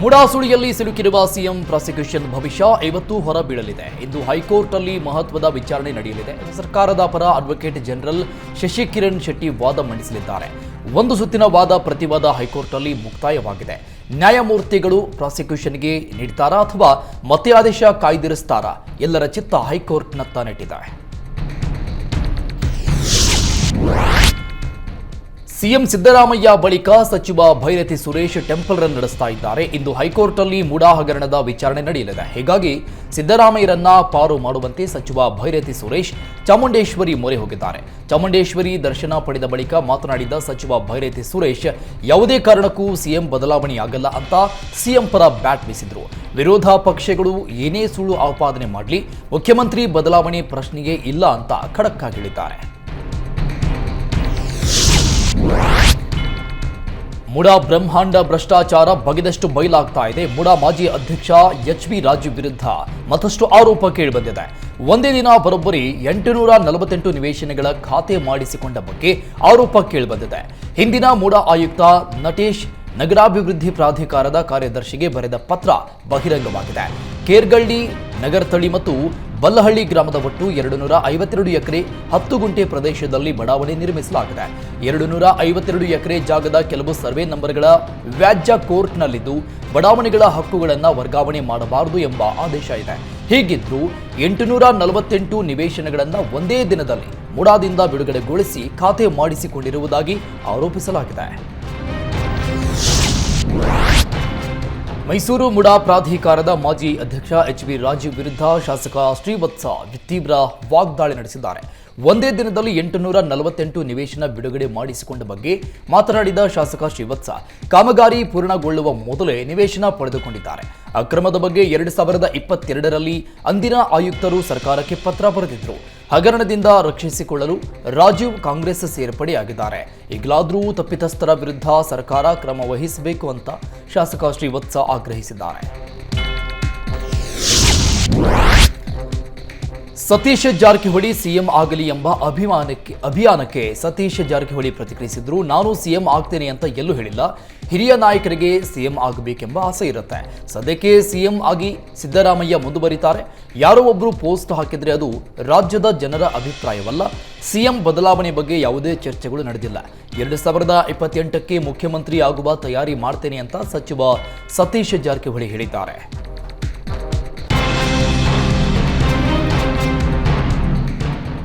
ಮುಡಾಸುಳಿಯಲ್ಲಿ ಸಿಲುಕಿರುವ CM prosecution ಭವಿಷ್ಯ ಇವತ್ತು ಹೊರಬೀಳಲಿದೆ. ಇಂದು ಹೈಕೋರ್ಟ್ನಲ್ಲಿ ಮಹತ್ವದ ವಿಚಾರಣೆ ನಡೆಯಲಿದೆ. ಸರ್ಕಾರದ ಪರ ಅಡ್ವೊಕೇಟ್ ಜನರಲ್ ಶಶಿಕಿರಣ್ ಶೆಟ್ಟಿ ವಾದ ಮಂಡಿಸಲಿದ್ದಾರೆ. ಒಂದು ಸುತ್ತಿನ ವಾದ ಪ್ರತಿವಾದ ಹೈಕೋರ್ಟ್ನಲ್ಲಿ ಮುಕ್ತಾಯವಾಗಿದೆ. ನ್ಯಾಯಮೂರ್ತಿಗಳು ಪ್ರಾಸಿಕ್ಯೂಷನ್ಗೆ ನೀಡ್ತಾರಾ ಅಥವಾ ಮತ್ತೆ ಆದೇಶ ಕಾಯ್ದಿರಿಸ್ತಾರಾ? ಎಲ್ಲರ ಚಿತ್ತ ಹೈಕೋರ್ಟ್ನತ್ತ ನೆಟ್ಟಿದೆ. ಸಿಎಂ ಸಿದ್ದರಾಮಯ್ಯ ಬಳಿಕ ಸಚಿವ ಭೈರತಿ ಸುರೇಶ್ ಟೆಂಪಲ್ ರನ್ ನಡೆಸ್ತಾ ಇದ್ದಾರೆ. ಇಂದು ಹೈಕೋರ್ಟ್ ಅಲ್ಲಿ ಮೂಡಾ ಹಗರಣದ ವಿಚಾರಣೆ ನಡೆಯಲಿದೆ. ಹೀಗಾಗಿ ಸಿದ್ದರಾಮಯ್ಯರನ್ನ ಪಾರು ಮಾಡುವಂತೆ ಸಚಿವ ಭೈರತಿ ಸುರೇಶ್ ಚಾಮುಂಡೇಶ್ವರಿ ಮೊರೆ ಹೋಗಿದ್ದಾರೆ. ಚಾಮುಂಡೇಶ್ವರಿ ದರ್ಶನ ಪಡೆದ ಬಳಿಕ ಮಾತನಾಡಿದ ಸಚಿವ ಭೈರತಿ ಸುರೇಶ್, ಯಾವುದೇ ಕಾರಣಕ್ಕೂ ಸಿಎಂ ಬದಲಾವಣೆಯಾಗಲ್ಲ ಅಂತ ಸಿಎಂ ಪರ ಬ್ಯಾಟ್ ಬೀಸಿದ್ರು. ವಿರೋಧ ಪಕ್ಷಗಳು ಏನೇ ಸುಳ್ಳು ಆಪಾದನೆ ಮಾಡಲಿ, ಮುಖ್ಯಮಂತ್ರಿ ಬದಲಾವಣೆ ಪ್ರಶ್ನೆಯೇ ಇಲ್ಲ ಅಂತ ಖಡಕ್ ಹೇಳಿದ್ದಾರೆ. ಮುಡಾ ಬ್ರಹ್ಮಾಂಡ ಭ್ರಷ್ಟಾಚಾರ ಬಗೆದಷ್ಟು ಬಯಲಾಗ್ತಾ ಇದೆ. ಮುಡಾ ಮಾಜಿ ಅಧ್ಯಕ್ಷ ಎಚ್ ಬಿ ರಾಜು ವಿರುದ್ಧ ಮತ್ತಷ್ಟು ಆರೋಪ ಕೇಳಿಬಂದಿದೆ. ಒಂದೇ ದಿನ ಬರೋಬ್ಬರಿ ಎಂಟುನೂರ ನಲವತ್ತೆಂಟು ನಿವೇಶನಗಳ ಖಾತೆ ಮಾಡಿಸಿಕೊಂಡ ಬಗ್ಗೆ ಆರೋಪ ಕೇಳಿಬಂದಿದೆ. ಹಿಂದಿನ ಮುಡಾ ಆಯುಕ್ತ ನಟೇಶ್ ನಗರಾಭಿವೃದ್ಧಿ ಪ್ರಾಧಿಕಾರದ ಕಾರ್ಯದರ್ಶಿಗೆ ಬರೆದ ಪತ್ರ ಬಹಿರಂಗವಾಗಿದೆ. ಕೇರ್ಗಳ್ಳಿ ನಗರತಳಿ ಮತ್ತು ಬಲ್ಲಹಳ್ಳಿ ಗ್ರಾಮದ ಒಟ್ಟು ಎರಡು ನೂರ ಐವತ್ತೆರಡು ಎಕರೆ ಹತ್ತು ಗುಂಟೆ ಪ್ರದೇಶದಲ್ಲಿ ಬಡಾವಣೆ ನಿರ್ಮಿಸಲಾಗಿದೆ. ಎರಡು ನೂರ ಐವತ್ತೆರಡು ಎಕರೆ ಜಾಗದ ಕೆಲವು ಸರ್ವೆ ನಂಬರ್ಗಳ ವ್ಯಾಜ್ಯ ಕೋರ್ಟ್ನಲ್ಲಿದ್ದು ಬಡಾವಣೆಗಳ ಹಕ್ಕುಗಳನ್ನು ವರ್ಗಾವಣೆ ಮಾಡಬಾರದು ಎಂಬ ಆದೇಶ ಇದೆ. ಹೀಗಿದ್ರೂ ಎಂಟುನೂರ ನಲವತ್ತೆಂಟು ನಿವೇಶನಗಳನ್ನು ಒಂದೇ ದಿನದಲ್ಲಿ ಮುಡಾದಿಂದ ಬಿಡುಗಡೆಗೊಳಿಸಿ ಖಾತೆ ಮಾಡಿಸಿಕೊಂಡಿರುವುದಾಗಿ ಆರೋಪಿಸಲಾಗಿದೆ. ಮೈಸೂರು ಮುಡಾ ಪ್ರಾಧಿಕಾರದ ಮಾಜಿ ಅಧ್ಯಕ್ಷ ಎಚ್ ಬಿ ರಾಜೀವ್ ವಿರುದ್ಧ ಶಾಸಕ ಶ್ರೀವತ್ಸ ತೀವ್ರ ವಾಗ್ದಾಳಿ ನಡೆಸಿದ್ದಾರೆ. ಒಂದೇ ದಿನದಲ್ಲಿ ಎಂಟುನೂರ ನಲವತ್ತೆಂಟು ನಿವೇಶನ ಬಿಡುಗಡೆ ಮಾಡಿಸಿಕೊಂಡ ಬಗ್ಗೆ ಮಾತನಾಡಿದ ಶಾಸಕ ಶ್ರೀವತ್ಸ, ಕಾಮಗಾರಿ ಪೂರ್ಣಗೊಳ್ಳುವ ಮೊದಲೇ ನಿವೇಶನ ಪಡೆದುಕೊಂಡಿದ್ದಾರೆ. ಅಕ್ರಮದ ಬಗ್ಗೆ ಎರಡು ಸಾವಿರದ ಇಪ್ಪತ್ತೆರಡರಲ್ಲಿ ಅಂದಿನ ಆಯುಕ್ತರು ಸರ್ಕಾರಕ್ಕೆ ಪತ್ರ ಬರೆದಿದ್ರು. ಹಗರಣದಿಂದ ರಕ್ಷಿಸಿಕೊಳ್ಳಲು ರಾಜೀವ್ ಕಾಂಗ್ರೆಸ್ ಸೇರ್ಪಡೆಯಾಗಿದ್ದಾರೆ. ಈಗಲಾದರೂ ತಪ್ಪಿತಸ್ಥರ ವಿರುದ್ಧ ಸರ್ಕಾರ ಕ್ರಮ ವಹಿಸಬೇಕು ಅಂತ ಶಾಸಕ ಶ್ರೀವತ್ಸ ಆಗ್ರಹಿಸಿದ್ದಾರೆ. ಸತೀಶ್ ಜಾರಕಿಹೊಳಿ ಸಿಎಂ ಆಗಲಿ ಎಂಬ ಅಭಿಮಾನಕ್ಕೆ ಅಭಿಯಾನಕ್ಕೆ ಸತೀಶ್ ಜಾರಕಿಹೊಳಿ ಪ್ರತಿಕ್ರಿಯಿಸಿದ್ರು. ನಾನು ಸಿಎಂ ಆಗ್ತೇನೆ ಅಂತ ಎಲ್ಲೂ ಹೇಳಿಲ್ಲ. ಹಿರಿಯ ನಾಯಕರಿಗೆ ಸಿಎಂ ಆಗಬೇಕೆಂಬ ಆಸೆ ಇರುತ್ತೆ. ಸದ್ಯಕ್ಕೆ ಸಿಎಂ ಆಗಿ ಸಿದ್ದರಾಮಯ್ಯ ಮುಂದುವರಿತಾರೆ. ಯಾರೋ ಒಬ್ಬರು ಪೋಸ್ಟ್ ಹಾಕಿದ್ರೆ ಅದು ರಾಜ್ಯದ ಜನರ ಅಭಿಪ್ರಾಯವಲ್ಲ. ಸಿಎಂ ಬದಲಾವಣೆ ಬಗ್ಗೆ ಯಾವುದೇ ಚರ್ಚೆಗಳು ನಡೆದಿಲ್ಲ. ಎರಡು ಸಾವಿರದ ಇಪ್ಪತ್ತೆಂಟಕ್ಕೆ ಮುಖ್ಯಮಂತ್ರಿ ಆಗುವ ತಯಾರಿ ಮಾಡ್ತೇನೆ ಅಂತ ಸಚಿವ ಸತೀಶ್ ಜಾರಕಿಹೊಳಿ ಹೇಳಿದ್ದಾರೆ.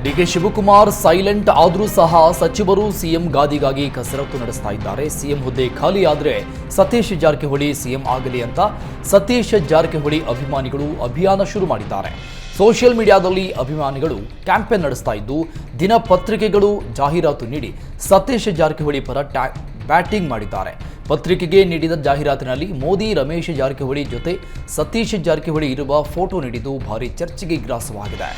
ಡಿಕೆ ಶಿವಕುಮಾರ್ ಸೈಲೆಂಟ್ ಆದರೂ ಸಹ ಸಚಿವರು ಸಿಎಂ ಗಾದಿಗಾಗಿ ಕಸರತ್ತು ನಡೆಸ್ತಾ ಇದ್ದಾರೆ. ಸಿಎಂ ಹುದ್ದೆ ಖಾಲಿ ಆದರೆ ಸತೀಶ್ ಜಾರಕಿಹೊಳಿ ಸಿಎಂ ಆಗಲಿ ಅಂತ ಸತೀಶ್ ಜಾರಕಿಹೊಳಿ ಅಭಿಮಾನಿಗಳು ಅಭಿಯಾನ ಶುರು ಮಾಡಿದ್ದಾರೆ. ಸೋಷಿಯಲ್ ಮೀಡಿಯಾದಲ್ಲಿ ಅಭಿಮಾನಿಗಳು ಕ್ಯಾಂಪೇನ್ ನಡೆಸ್ತಾ ಇದ್ದು ದಿನಪತ್ರಿಕೆಗಳು ಜಾಹೀರಾತು ನೀಡಿ ಸತೀಶ್ ಜಾರಕಿಹೊಳಿ ಪರ ಟ್ಯಾ, ಬ್ಯಾಟಿಂಗ್ ಮಾಡಿದ್ದಾರೆ. ಪತ್ರಿಕೆಗೆ ನೀಡಿದ ಜಾಹೀರಾತಿನಲ್ಲಿ ಮೋದಿ, ರಮೇಶ್ ಜಾರಕಿಹೊಳಿ ಜೊತೆ ಸತೀಶ್ ಜಾರಕಿಹೊಳಿ ಇರುವ ಫೋಟೋ ನೀಡಿದ್ದು ಭಾರೀ ಚರ್ಚೆಗೆ ಗ್ರಾಸವಾಗಿದೆ.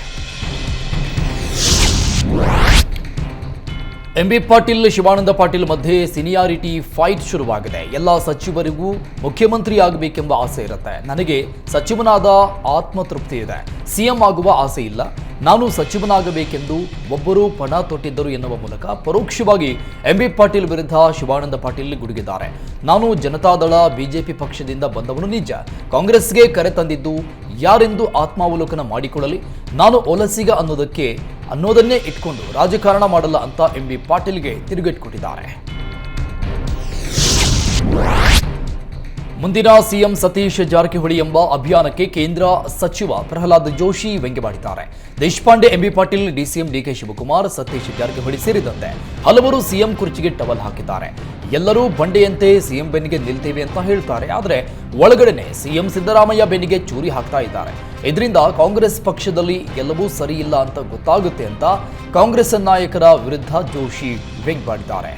ಎಂಬಿ ಪಾಟೀಲ್, ಶಿವಾನಂದ ಪಾಟೀಲ್ ಮಧ್ಯೆ ಸಿನಿಯಾರಿಟಿ ಫೈಟ್ ಶುರುವಾಗಿದೆ. ಎಲ್ಲ ಸಚಿವರಿಗೂ ಮುಖ್ಯಮಂತ್ರಿ ಆಗಬೇಕೆಂಬ ಆಸೆ ಇರುತ್ತೆ. ನನಗೆ ಸಚಿವನಾದ ಆತ್ಮತೃಪ್ತಿ ಇದೆ. ಸಿಎಂ ಆಗುವ ಆಸೆ ಇಲ್ಲ. ನಾನು ಸಚಿವನಾಗಬೇಕೆಂದು ಒಬ್ಬರು ಪಣ ತೊಟ್ಟಿದ್ದರು ಎನ್ನುವ ಮೂಲಕ ಪರೋಕ್ಷವಾಗಿ ಎಂಬಿ ಪಾಟೀಲ್ ವಿರುದ್ಧ ಶಿವಾನಂದ ಪಾಟೀಲ್ ಗುಡುಗಿದ್ದಾರೆ. ನಾನು ಜನತಾದಳ, ಬಿಜೆಪಿ ಪಕ್ಷದಿಂದ ಬಂದವನು ನಿಜ. ಕಾಂಗ್ರೆಸ್ಗೆ ಕರೆ ತಂದಿದ್ದು ಯಾರೆಂದು ಆತ್ಮಾವಲೋಕನ ಮಾಡಿಕೊಳ್ಳಲಿ? ನಾನು ಒಲಸಿಗ ಅನ್ನೋದಕ್ಕೆ, ಅನ್ನೋದನ್ನೇ ಇಟ್ಕೊಂಡು ರಾಜಕಾರಣ ಮಾಡಲ್ಲ ಅಂತ ಎಂ ಬಿ ಪಾಟೀಲ್ಗೆ ತಿರುಗೇಟು ಕೊಟ್ಟಿದ್ದಾರೆ. ಮುಂದಿನ ಸಿಎಂ ಸತೀಶ್ ಜಾರಕಿಹೊಳಿ ಎಂಬ ಅಭಿಯಾನಕ್ಕೆ ಕೇಂದ್ರ ಸಚಿವ Pralhad Joshi ವ್ಯಂಗ್ಯವಾಡಿದ್ದಾರೆ Deshpande M B Patil, DCM D K Shivakumar, Satish Jarkiholi ಸೇರಿದಂತೆ ಹಲವರು ಸಿಎಂ ಕುರ್ಚಿಗೆ ಟವಲ್ ಹಾಕಿದ್ದಾರೆ. ಎಲ್ಲರೂ ಬಂಡೆಯಂತೆ ಸಿಎಂ ಬೆನ್ನಿಗೆ ನಿಲ್ತೇವೆ ಅಂತ ಹೇಳ್ತಾರೆ. ಆದರೆ ಒಳಗಡೆನೆ ಸಿಎಂ ಸಿದ್ದರಾಮಯ್ಯ ಬೆನ್ನಿಗೆ ಚೂರಿ ಹಾಕ್ತಾ ಇದ್ದಾರೆ. ಇದರಿಂದ ಕಾಂಗ್ರೆಸ್ ಪಕ್ಷದಲ್ಲಿ ಎಲ್ಲವೂ ಸರಿ ಇಲ್ಲ ಅಂತ ಗೊತ್ತಾಗುತ್ತೆ ಅಂತ ಕಾಂಗ್ರೆಸ್ ನಾಯಕರ ವಿರುದ್ಧ ಜೋಶಿ ವ್ಯಂಗ್ಯವಾಡಿದ್ದಾರೆ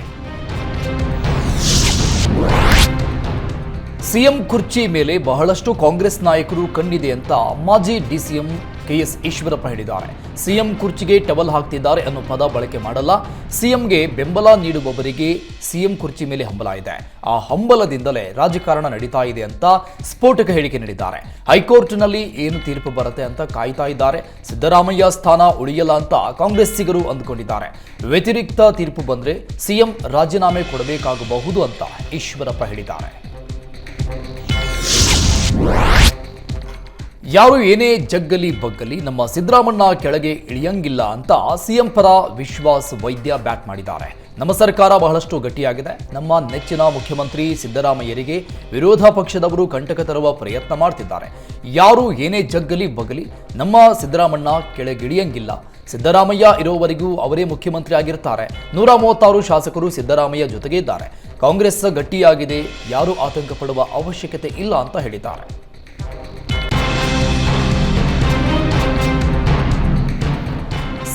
ಸಿಎಂ ಕುರ್ಚಿ ಮೇಲೆ ಬಹಳಷ್ಟು ಕಾಂಗ್ರೆಸ್ ನಾಯಕರು ಕಣ್ಣಿದೆ ಅಂತ ಮಾಜಿ ಡಿಸಿಎಂ ಕೆಎಸ್ ಈಶ್ವರಪ್ಪ ಹೇಳಿದ್ದಾರೆ. ಸಿಎಂ ಕುರ್ಚಿಗೆ ಟವಲ್ ಹಾಕ್ತಿದ್ದಾರೆ ಅನ್ನೋ ಪದ ಬಳಕೆ ಮಾಡಲ್ಲ. ಸಿಎಂಗೆ ಬೆಂಬಲ ನೀಡುವವರಿಗೆ ಸಿಎಂ ಕುರ್ಚಿ ಮೇಲೆ ಹಂಬಲ ಇದೆ. ಆ ಹಂಬಲದಿಂದಲೇ ರಾಜಕಾರಣ ನಡೀತಾ ಇದೆ ಅಂತ ಸ್ಫೋಟಕ ಹೇಳಿಕೆ ನೀಡಿದ್ದಾರೆ. ಹೈಕೋರ್ಟ್ನಲ್ಲಿ ಏನು ತೀರ್ಪು ಬರುತ್ತೆ ಅಂತ ಕಾಯ್ತಾ ಇದ್ದಾರೆ. ಸಿದ್ದರಾಮಯ್ಯ ಸ್ಥಾನ ಉಳಿಯಲ್ಲ ಅಂತ ಕಾಂಗ್ರೆಸ್ಸಿಗರು ಅಂದುಕೊಂಡಿದ್ದಾರೆ. ವ್ಯತಿರಿಕ್ತ ತೀರ್ಪು ಬಂದ್ರೆ ಸಿಎಂ ರಾಜೀನಾಮೆ ಕೊಡಬೇಕಾಗಬಹುದು ಅಂತ ಈಶ್ವರಪ್ಪ ಹೇಳಿದ್ದಾರೆ. ಯಾರು ಏನೇ ಜಗ್ಗಲಿ ಬಗ್ಗಲಿ ನಮ್ಮ ಸಿದ್ದರಾಮಣ್ಣ ಕೆಳಗೆ ಇಳಿಯಂಗಿಲ್ಲ ಅಂತ ಸಿಎಂ ಪರ ವಿಶ್ವಾಸ್ ವೈದ್ಯ ಬ್ಯಾಟ್ ಮಾಡಿದ್ದಾರೆ. ನಮ್ಮ ಸರ್ಕಾರ ಬಹಳಷ್ಟು ಗಟ್ಟಿಯಾಗಿದೆ. ನಮ್ಮ ನೆಚ್ಚಿನ ಮುಖ್ಯಮಂತ್ರಿ ಸಿದ್ದರಾಮಯ್ಯರಿಗೆ ವಿರೋಧ ಪಕ್ಷದವರು ಕಂಟಕ ತರುವ ಪ್ರಯತ್ನ ಮಾಡ್ತಿದ್ದಾರೆ. ಯಾರು ಏನೇ ಜಗ್ಗಲಿ ಬಗ್ಗಲಿ ನಮ್ಮ ಸಿದ್ದರಾಮಣ್ಣ ಕೆಳಗಿಳಿಯಂಗಿಲ್ಲ ಸಿದ್ದರಾಮಯ್ಯ ಇರೋವರೆಗೂ ಅವರೇ ಮುಖ್ಯಮಂತ್ರಿ ಆಗಿರ್ತಾರೆ ನೂರ ಮೂವತ್ತಾರು ಶಾಸಕರು ಸಿದ್ದರಾಮಯ್ಯ ಜೊತೆಗೆ ಇದ್ದಾರೆ ಕಾಂಗ್ರೆಸ್ ಗಟ್ಟಿಯಾಗಿದೆ, ಯಾರು ಆತಂಕ ಪಡುವ ಅವಶ್ಯಕತೆ ಇಲ್ಲ ಅಂತ ಹೇಳಿದ್ದಾರೆ.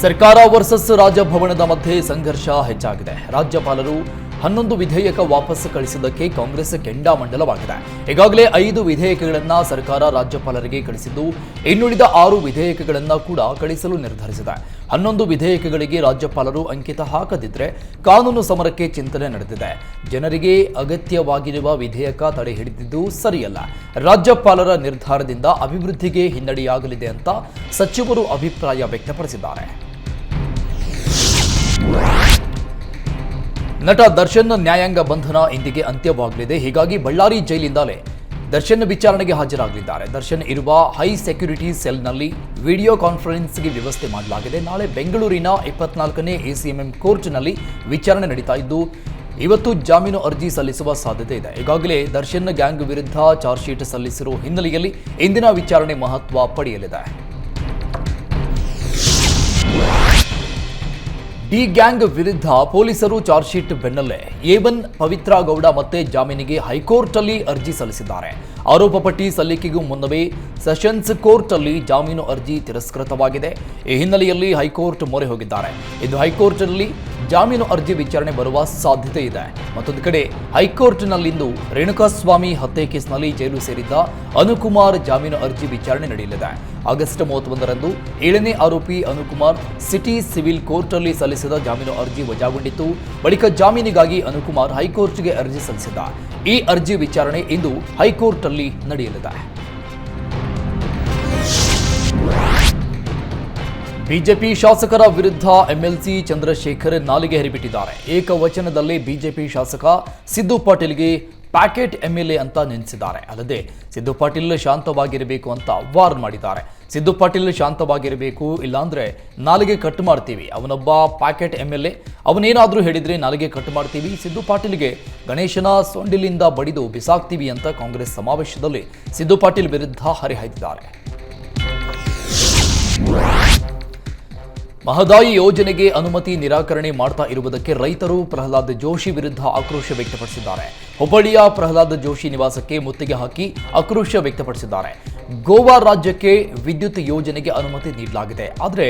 ಸರ್ಕಾರ ವರ್ಸಸ್ ರಾಜಭವನದ ಮಧ್ಯೆ ಸಂಘರ್ಷ ಹೆಚ್ಚಾಗಿದೆ. ರಾಜ್ಯಪಾಲರು ಹನ್ನೊಂದು ವಿಧೇಯಕ ವಾಪಸ್ ಕಳಿಸಿದ್ದಕ್ಕೆ ಕಾಂಗ್ರೆಸ್ ಕೆಂಡಾಮಂಡಲವಾಗಿದೆ ಈಗಾಗಲೇ ಐದು ವಿಧೇಯಕಗಳನ್ನು ಸರ್ಕಾರ ರಾಜ್ಯಪಾಲರಿಗೆ ಕಳಿಸಿದ್ದು, ಇನ್ನುಳಿದ ಆರು ವಿಧೇಯಕಗಳನ್ನು ಕೂಡ ಕಳಿಸಲು ನಿರ್ಧರಿಸಿದೆ. ಹನ್ನೊಂದು ವಿಧೇಯಕಗಳಿಗೆ ರಾಜ್ಯಪಾಲರು ಅಂಕಿತ ಹಾಕದಿದ್ರೆ ಕಾನೂನು ಸಮರಕ್ಕೆ ಚಿಂತನೆ ನಡೆದಿದೆ. ಜನರಿಗೆ ಅಗತ್ಯವಾಗಿರುವ ವಿಧೇಯಕ ತಡೆ ಹಿಡಿದಿದ್ದು ಸರಿಯಲ್ಲ. ರಾಜ್ಯಪಾಲರ ನಿರ್ಧಾರದಿಂದ ಅಭಿವೃದ್ಧಿಗೆ ಹಿನ್ನಡೆಯಾಗಲಿದೆ ಅಂತ ಸಚಿವರು ಅಭಿಪ್ರಾಯ ವ್ಯಕ್ತಪಡಿಸಿದ್ದಾರೆ. ನಟ ದರ್ಶನ್ ನ್ಯಾಯಾಂಗ ಬಂಧನ ಇಂದಿಗೆ ಅಂತ್ಯವಾಗಲಿದೆ. ಹೀಗಾಗಿ ಬಳ್ಳಾರಿ ಜೈಲಿಂದಲೇ ದರ್ಶನ್ ವಿಚಾರಣೆಗೆ ಹಾಜರಾಗಲಿದ್ದಾರೆ. ದರ್ಶನ್ ಇರುವ ಹೈ ಸೆಕ್ಯೂರಿಟಿ ಸೆಲ್ನಲ್ಲಿ ವಿಡಿಯೋ ಕಾನ್ಫರೆನ್ಸ್ಗೆ ವ್ಯವಸ್ಥೆ ಮಾಡಲಾಗಿದೆ. ನಾಳೆ ಬೆಂಗಳೂರಿನ ಇಪ್ಪತ್ನಾಲ್ಕನೇ ಎಸಿಎಂಎಂ ಕೋರ್ಟ್ನಲ್ಲಿ ವಿಚಾರಣೆ ನಡೀತಾ ಇದ್ದು, ಇವತ್ತು ಜಾಮೀನು ಅರ್ಜಿ ಸಲ್ಲಿಸುವ ಸಾಧ್ಯತೆ ಇದೆ. ಈಗಾಗಲೇ ದರ್ಶನ್ ಗ್ಯಾಂಗ್ ವಿರುದ್ಧ ಚಾರ್ಜ್ ಶೀಟ್ ಸಲ್ಲಿಸಿರುವ ಹಿನ್ನೆಲೆಯಲ್ಲಿ ಇಂದಿನ ವಿಚಾರಣೆ ಮಹತ್ವ ಪಡೆಯಲಿದೆ. ಡಿ ಗ್ಯಾಂಗ್ ವಿರುದ್ಧ ಪೊಲೀಸರು ಚಾರ್ಜ್ ಶೀಟ್ ಬೆನ್ನಲ್ಲೇ ಏವನ್ ಪವಿತ್ರ ಗೌಡ ಮತ್ತೆ ಜಾಮೀನಿಗೆ ಹೈಕೋರ್ಟಲ್ಲಿ ಅರ್ಜಿ ಸಲ್ಲಿಸಿದ್ದಾರೆ. ಆರೋಪ ಪಟ್ಟಿ ಸಲ್ಲಿಕೆಗೂ ಮುನ್ನವೇ ಸೆಷನ್ಸ್ ಕೋರ್ಟ್ ಅಲ್ಲಿ ಜಾಮೀನು ಅರ್ಜಿ ತಿರಸ್ಕೃತವಾಗಿದೆ. ಈ ಹಿನ್ನೆಲೆಯಲ್ಲಿ ಹೈಕೋರ್ಟ್ ಮೊರೆ ಹೋಗಿದ್ದಾರೆ. ಇದು ಹೈಕೋರ್ಟ್ನಲ್ಲಿ ಜಾಮೀನು ಅರ್ಜಿ ವಿಚಾರಣೆ ಬರುವ ಸಾಧ್ಯತೆ ಇದೆ. ಮತ್ತೊಂದು ಕಡೆ, ಹೈಕೋರ್ಟ್ನಲ್ಲಿಂದು ರೇಣುಕಾಸ್ವಾಮಿ ಹತ್ಯೆ ಕೇಸ್ನಲ್ಲಿ ಜೈಲು ಸೇರಿದ್ದ ಅನುಕುಮಾರ್ ಜಾಮೀನು ಅರ್ಜಿ ವಿಚಾರಣೆ ನಡೆಯಲಿದೆ. ಆಗಸ್ಟ್ ಮೂವತ್ತೊಂದರಂದು ಏಳನೇ ಆರೋಪಿ ಅನುಕುಮಾರ್ ಸಿಟಿ ಸಿವಿಲ್ ಕೋರ್ಟ್ನಲ್ಲಿ ಸಲ್ಲಿಸಿದ ಜಾಮೀನು ಅರ್ಜಿ ವಜಾಗೊಂಡಿತ್ತು. ಬಳಿಕ ಜಾಮೀನಿಗಾಗಿ ಅನುಕುಮಾರ್ ಹೈಕೋರ್ಟ್ಗೆ ಅರ್ಜಿ ಸಲ್ಲಿಸಿದ ಈ ಅರ್ಜಿ ವಿಚಾರಣೆ ಇಂದು ಹೈಕೋರ್ಟ್ನಲ್ಲಿ ನಡೆಯಲಿದೆ. ಬಿಜೆಪಿ ಶಾಸಕರ ವಿರುದ್ಧ ಎಂಎಲ್ಸಿ ಚಂದ್ರಶೇಖರ್ ನಾಲಿಗೆ ಹರಿಬಿಟ್ಟಿದ್ದಾರೆ. ಏಕವಚನದಲ್ಲಿ ಬಿಜೆಪಿ ಶಾಸಕ ಸಿದ್ದು ಪಾಟೀಲ್ಗೆ ಪ್ಯಾಕೆಟ್ ಎಂಎಲ್ಎ ಅಂತ ನೆನೆಸಿದ್ದಾರೆ. ಅಲ್ಲದೆ ಸಿದ್ದು ಪಾಟೀಲ್ ಶಾಂತವಾಗಿರಬೇಕು ಅಂತ ವಾರ್ನ್ ಮಾಡಿದ್ದಾರೆ. ಸಿದ್ದು ಪಾಟೀಲ್ ಶಾಂತವಾಗಿರಬೇಕು ಇಲ್ಲಾಂದ್ರೆ ನಾಲಿಗೆ ಕಟ್ ಮಾಡ್ತೀವಿ. ಅವನೊಬ್ಬ ಪ್ಯಾಕೆಟ್ ಎಂಎಲ್ಎ. ಅವನೇನಾದರೂ ಹೇಳಿದ್ರೆ ನಾಲಿಗೆ ಕಟ್ ಮಾಡ್ತೀವಿ. ಸಿದ್ದು ಪಾಟೀಲ್ಗೆ ಗಣೇಶನ ಸೊಂಡಿಲಿಂದ ಬಡಿದು ಬಿಸಾಕ್ತೀವಿ ಅಂತ ಕಾಂಗ್ರೆಸ್ ಸಮಾವೇಶದಲ್ಲಿ ಸಿದ್ದು ಪಾಟೀಲ್ ವಿರುದ್ಧ ಹರಿಹಾಯ್ದಿದ್ದಾರೆ. ಮಹದಾಯಿ ಯೋಜನೆಗೆ ಅನುಮತಿ ನಿರಾಕರಣೆ ಮಾಡ್ತಾ ಇರುವುದಕ್ಕೆ ರೈತರು ಪ್ರಹ್ಲಾದ್ ಜೋಶಿ ವಿರುದ್ಧ ಆಕ್ರೋಶ ವ್ಯಕ್ತಪಡಿಸಿದ್ದಾರೆ. ಹುಬ್ಬಳ್ಳಿಯ ಪ್ರಹ್ಲಾದ್ ಜೋಶಿ ನಿವಾಸಕ್ಕೆ ಮುತ್ತಿಗೆ ಹಾಕಿ ಆಕ್ರೋಶ ವ್ಯಕ್ತಪಡಿಸಿದ್ದಾರೆ. ಗೋವಾ ರಾಜ್ಯಕ್ಕೆ ವಿದ್ಯುತ್ ಯೋಜನೆಗೆ ಅನುಮತಿ ನೀಡಲಾಗಿದೆ. ಆದರೆ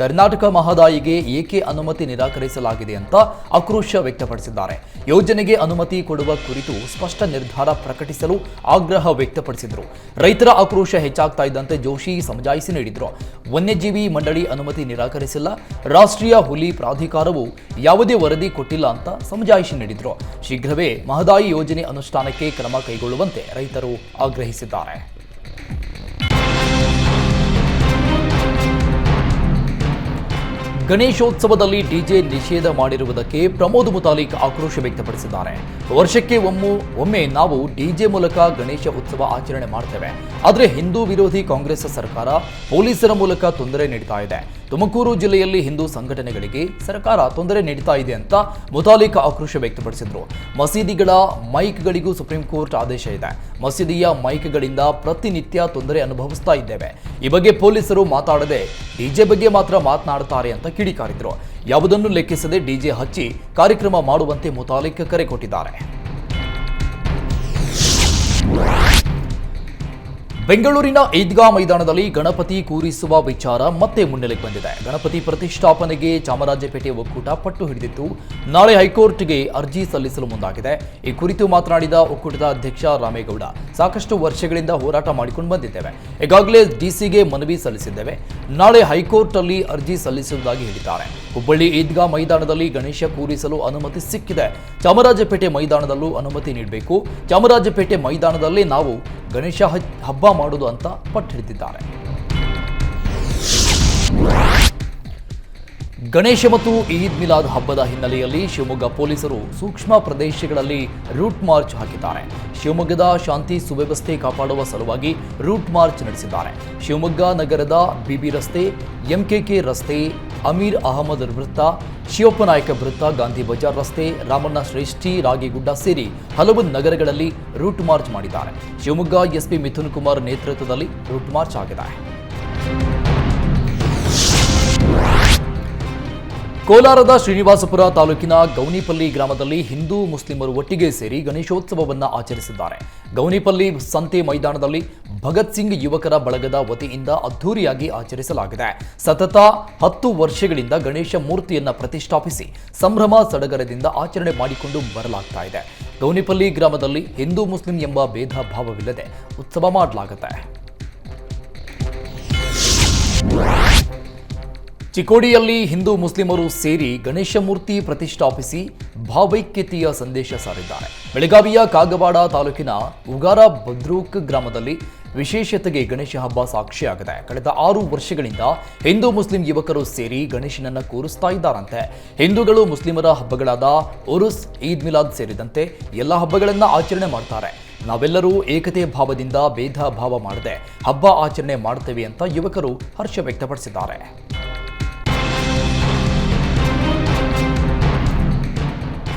ಕರ್ನಾಟಕ ಮಹದಾಯಿಗೆ ಏಕೆ ಅನುಮತಿ ನಿರಾಕರಿಸಲಾಗಿದೆ ಅಂತ ಆಕ್ರೋಶ ವ್ಯಕ್ತಪಡಿಸಿದ್ದಾರೆ. ಯೋಜನೆಗೆ ಅನುಮತಿ ಕೊಡುವ ಕುರಿತು ಸ್ಪಷ್ಟ ನಿರ್ಧಾರ ಪ್ರಕಟಿಸಲು ಆಗ್ರಹ ವ್ಯಕ್ತಪಡಿಸಿದರು. ರೈತರ ಆಕ್ರೋಶ ಹೆಚ್ಚಾಗ್ತಾ ಇದ್ದಂತೆ ಜೋಶಿ ಸಮಜಾಯಿಸಿ ನೀಡಿದರು. ವನ್ಯಜೀವಿ ಮಂಡಳಿ ಅನುಮತಿ ನಿರಾಕರಿಸಿಲ್ಲ ರಾಷ್ಟ್ರೀಯ ಹುಲಿ ಪ್ರಾಧಿಕಾರವು ಯಾವುದೇ ವರದಿ ಕೊಟ್ಟಿಲ್ಲ ಅಂತ ಸಮಜಾಯಿಷಿ ನೀಡಿದ್ರು. ಶೀಘ್ರವೇ ಮಹದಾಯಿ ಯೋಜನೆ ಅನುಷ್ಠಾನಕ್ಕೆ ಕ್ರಮ ಕೈಗೊಳ್ಳುವಂತೆ ರೈತರು ಆಗ್ರಹಿಸಿದ್ದಾರೆ. ಗಣೇಶೋತ್ಸವದಲ್ಲಿ ಡಿಜೆ ನಿಷೇಧ ಮಾಡಿರುವುದಕ್ಕೆ ಪ್ರಮೋದ್ ಮುತಾಲಿಕ್ ಆಕ್ರೋಶ ವ್ಯಕ್ತಪಡಿಸಿದ್ದಾರೆ. ವರ್ಷಕ್ಕೆ ಒಮ್ಮು, ಒಮ್ಮೆ ನಾವು ಡಿಜೆ ಮೂಲಕ ಗಣೇಶ ಉತ್ಸವ ಆಚರಣೆ ಮಾಡ್ತೇವೆ. ಆದರೆ ಹಿಂದೂ ವಿರೋಧಿ ಕಾಂಗ್ರೆಸ್ ಸರ್ಕಾರ ಪೊಲೀಸರ ಮೂಲಕ ತೊಂದರೆ ನೀಡ್ತಾ ಇದೆ. ತುಮಕೂರು ಜಿಲ್ಲೆಯಲ್ಲಿ ಹಿಂದೂ ಸಂಘಟನೆಗಳಿಗೆ ಸರ್ಕಾರ ತೊಂದರೆ ನೀಡುತ್ತಾ ಇದೆ ಅಂತ ಮುತಾಲಿಕ್ ಆಕ್ರೋಶ ವ್ಯಕ್ತಪಡಿಸಿದ್ರು. ಮಸೀದಿಗಳ ಮೈಕ್ಗಳಿಗೂ ಸುಪ್ರೀಂ ಕೋರ್ಟ್ ಆದೇಶ ಇದೆ. ಮಸೀದಿಯ ಮೈಕ್ಗಳಿಂದ ಪ್ರತಿನಿತ್ಯ ತೊಂದರೆ ಅನುಭವಿಸ್ತಾ ಇದ್ದೇವೆ. ಈ ಬಗ್ಗೆ ಪೊಲೀಸರು ಮಾತಾಡದೆ ಡಿಜೆ ಬಗ್ಗೆ ಮಾತ್ರ ಮಾತನಾಡುತ್ತಾರೆ ಅಂತ ಕಿಡಿಕಾರಿದ್ರು. ಯಾವುದನ್ನು ಲೆಕ್ಕಿಸದೆ ಡಿಜೆ ಹಚ್ಚಿ ಕಾರ್ಯಕ್ರಮ ಮಾಡುವಂತೆ ಮುತಾಲಿಕ್ ಕರೆ ಕೊಟ್ಟಿದ್ದಾರೆ. ಬೆಂಗಳೂರಿನ ಈದ್ಗಾ ಮೈದಾನದಲ್ಲಿ ಗಣಪತಿ ಕೂರಿಸುವ ವಿಚಾರ ಮತ್ತೆ ಮುನ್ನೆಲೆಗೆ ಬಂದಿದೆ. ಗಣಪತಿ ಪ್ರತಿಷ್ಠಾಪನೆಗೆ ಚಾಮರಾಜಪೇಟೆ ಒಕ್ಕೂಟ ಪಟ್ಟು ಹಿಡಿದಿತ್ತು ನಾಳೆ ಹೈಕೋರ್ಟ್ಗೆ ಅರ್ಜಿ ಸಲ್ಲಿಸಲು ಮುಂದಾಗಿದೆ. ಈ ಕುರಿತು ಮಾತನಾಡಿದ ಒಕ್ಕೂಟದ ಅಧ್ಯಕ್ಷ ರಾಮೇಗೌಡ, ಸಾಕಷ್ಟು ವರ್ಷಗಳಿಂದ ಹೋರಾಟ ಮಾಡಿಕೊಂಡು ಬಂದಿದ್ದೇವೆ. ಈಗಾಗಲೇ ಡಿಸಿಗೆ ಮನವಿ ಸಲ್ಲಿಸಿದ್ದೇವೆ. ನಾಳೆ ಹೈಕೋರ್ಟ್ ಅಲ್ಲಿ ಅರ್ಜಿ ಸಲ್ಲಿಸುವುದಾಗಿ ಹೇಳಿದ್ದಾರೆ. ಹುಬ್ಬಳ್ಳಿ ಈದ್ಗಾ ಮೈದಾನದಲ್ಲಿ ಗಣೇಶ ಕೂರಿಸಲು ಅನುಮತಿ ಸಿಕ್ಕಿದೆ. ಚಾಮರಾಜಪೇಟೆ ಮೈದಾನದಲ್ಲೂ ಅನುಮತಿ ನೀಡಬೇಕು. ಚಾಮರಾಜಪೇಟೆ ಮೈದಾನದಲ್ಲಿ ನಾವು ಗಣೇಶ ಹಬ್ಬ ಮಾಡೋದು ಅಂತ ಪಟ್ಟು ಹಿಡಿದಿದ್ದಾರೆ. ಗಣೇಶ ಮತ್ತು ಈದ್ ಮಿಲಾದ್ ಹಬ್ಬದ ಹಿನ್ನೆಲೆಯಲ್ಲಿ ಶಿವಮೊಗ್ಗ ಪೊಲೀಸರು ಸೂಕ್ಷ್ಮ ಪ್ರದೇಶಗಳಲ್ಲಿ ರೂಟ್ ಮಾರ್ಚ್ ಹಾಕಿದ್ದಾರೆ. ಶಿವಮೊಗ್ಗದ ಶಾಂತಿ ಸುವ್ಯವಸ್ಥೆ ಕಾಪಾಡುವ ಸಲುವಾಗಿ ರೂಟ್ ಮಾರ್ಚ್ ನಡೆಸಿದ್ದಾರೆ. ಶಿವಮೊಗ್ಗ ನಗರದ ಬಿಬಿ ರಸ್ತೆ, ಎಂಕೆಕೆ ರಸ್ತೆ, ಅಮೀರ್ ಅಹಮದ್ ವೃತ್ತ ಶಿವಪ್ಪನಾಯಕ ವೃತ್ತ, ಗಾಂಧಿ ಬಜಾರ್ ರಸ್ತೆ, ರಾಮಣ್ಣ ಶ್ರೇಷ್ಠಿ, ರಾಗಿಗುಡ್ಡ ಸೇರಿ ಹಲವು ನಗರಗಳಲ್ಲಿ ರೂಟ್ ಮಾರ್ಚ್ ಮಾಡಿದ್ದಾರೆ. ಶಿವಮೊಗ್ಗ ಎಸ್ಪಿ ಮಿಥುನ್ ಕುಮಾರ್ ನೇತೃತ್ವದಲ್ಲಿ ರೂಟ್ ಮಾರ್ಚ್ ಆಗಿದೆ. ಕೋಲಾರದ ಶ್ರೀನಿವಾಸಪುರ ತಾಲೂಕಿನ ಗೌನಿಪಲ್ಲಿ ಗ್ರಾಮದಲ್ಲಿ ಹಿಂದೂ ಮುಸ್ಲಿಮರು ಒಟ್ಟಿಗೆ ಸೇರಿ ಗಣೇಶೋತ್ಸವವನ್ನು ಆಚರಿಸಿದ್ದಾರೆ. ಗೌನಿಪಲ್ಲಿ ಸಂತೆ ಮೈದಾನದಲ್ಲಿ ಭಗತ್ ಸಿಂಗ್ ಯುವಕರ ಬಳಗದ ವತಿಯಿಂದ ಅದ್ಧೂರಿಯಾಗಿ ಆಚರಿಸಲಾಗಿದೆ. ಸತತ ಹತ್ತು ವರ್ಷಗಳಿಂದ ಗಣೇಶ ಮೂರ್ತಿಯನ್ನು ಪ್ರತಿಷ್ಠಾಪಿಸಿ ಸಂಭ್ರಮ ಸಡಗರದಿಂದ ಆಚರಣೆ ಮಾಡಿಕೊಂಡು ಬರಲಾಗ್ತಾ ಇದೆ. ಗೌನಿಪಲ್ಲಿ ಗ್ರಾಮದಲ್ಲಿ ಹಿಂದೂ ಮುಸ್ಲಿಂ ಎಂಬ ಭೇದ ಭಾವವಿಲ್ಲದೆ ಉತ್ಸವ ಮಾಡಲಾಗುತ್ತೆ. ಚಿಕ್ಕೋಡಿಯಲ್ಲಿ ಹಿಂದೂ ಮುಸ್ಲಿಮರು ಸೇರಿ ಗಣೇಶ ಮೂರ್ತಿ ಪ್ರತಿಷ್ಠಾಪಿಸಿ ಭಾವೈಕ್ಯತೆಯ ಸಂದೇಶ ಸಾರಿದ್ದಾರೆ. ಬೆಳಗಾವಿಯ ಕಾಗವಾಡ ತಾಲೂಕಿನ ಉಗಾರ ಭದ್ರೂಕ್ ಗ್ರಾಮದಲ್ಲಿ ವಿಶೇಷತೆಗೆ ಗಣೇಶ ಹಬ್ಬ ಸಾಕ್ಷಿಯಾಗಿದೆ. ಕಳೆದ ಆರು ವರ್ಷಗಳಿಂದ ಹಿಂದೂ ಮುಸ್ಲಿಂ ಯುವಕರು ಸೇರಿ ಗಣೇಶನನ್ನ ಕೂರಿಸ್ತಾ ಇದ್ದಾರಂತೆ. ಹಿಂದೂಗಳು ಮುಸ್ಲಿಮರ ಹಬ್ಬಗಳಾದ ಉರುಸ್, ಈದ್ ಮಿಲಾದ್ ಸೇರಿದಂತೆ ಎಲ್ಲ ಹಬ್ಬಗಳನ್ನು ಆಚರಣೆ ಮಾಡ್ತಾರೆ. ನಾವೆಲ್ಲರೂ ಏಕತೆ ಭಾವದಿಂದ ಭೇದ ಭಾವ ಮಾಡದೆ ಹಬ್ಬ ಆಚರಣೆ ಮಾಡ್ತೇವೆ ಅಂತ ಯುವಕರು ಹರ್ಷ ವ್ಯಕ್ತಪಡಿಸಿದ್ದಾರೆ.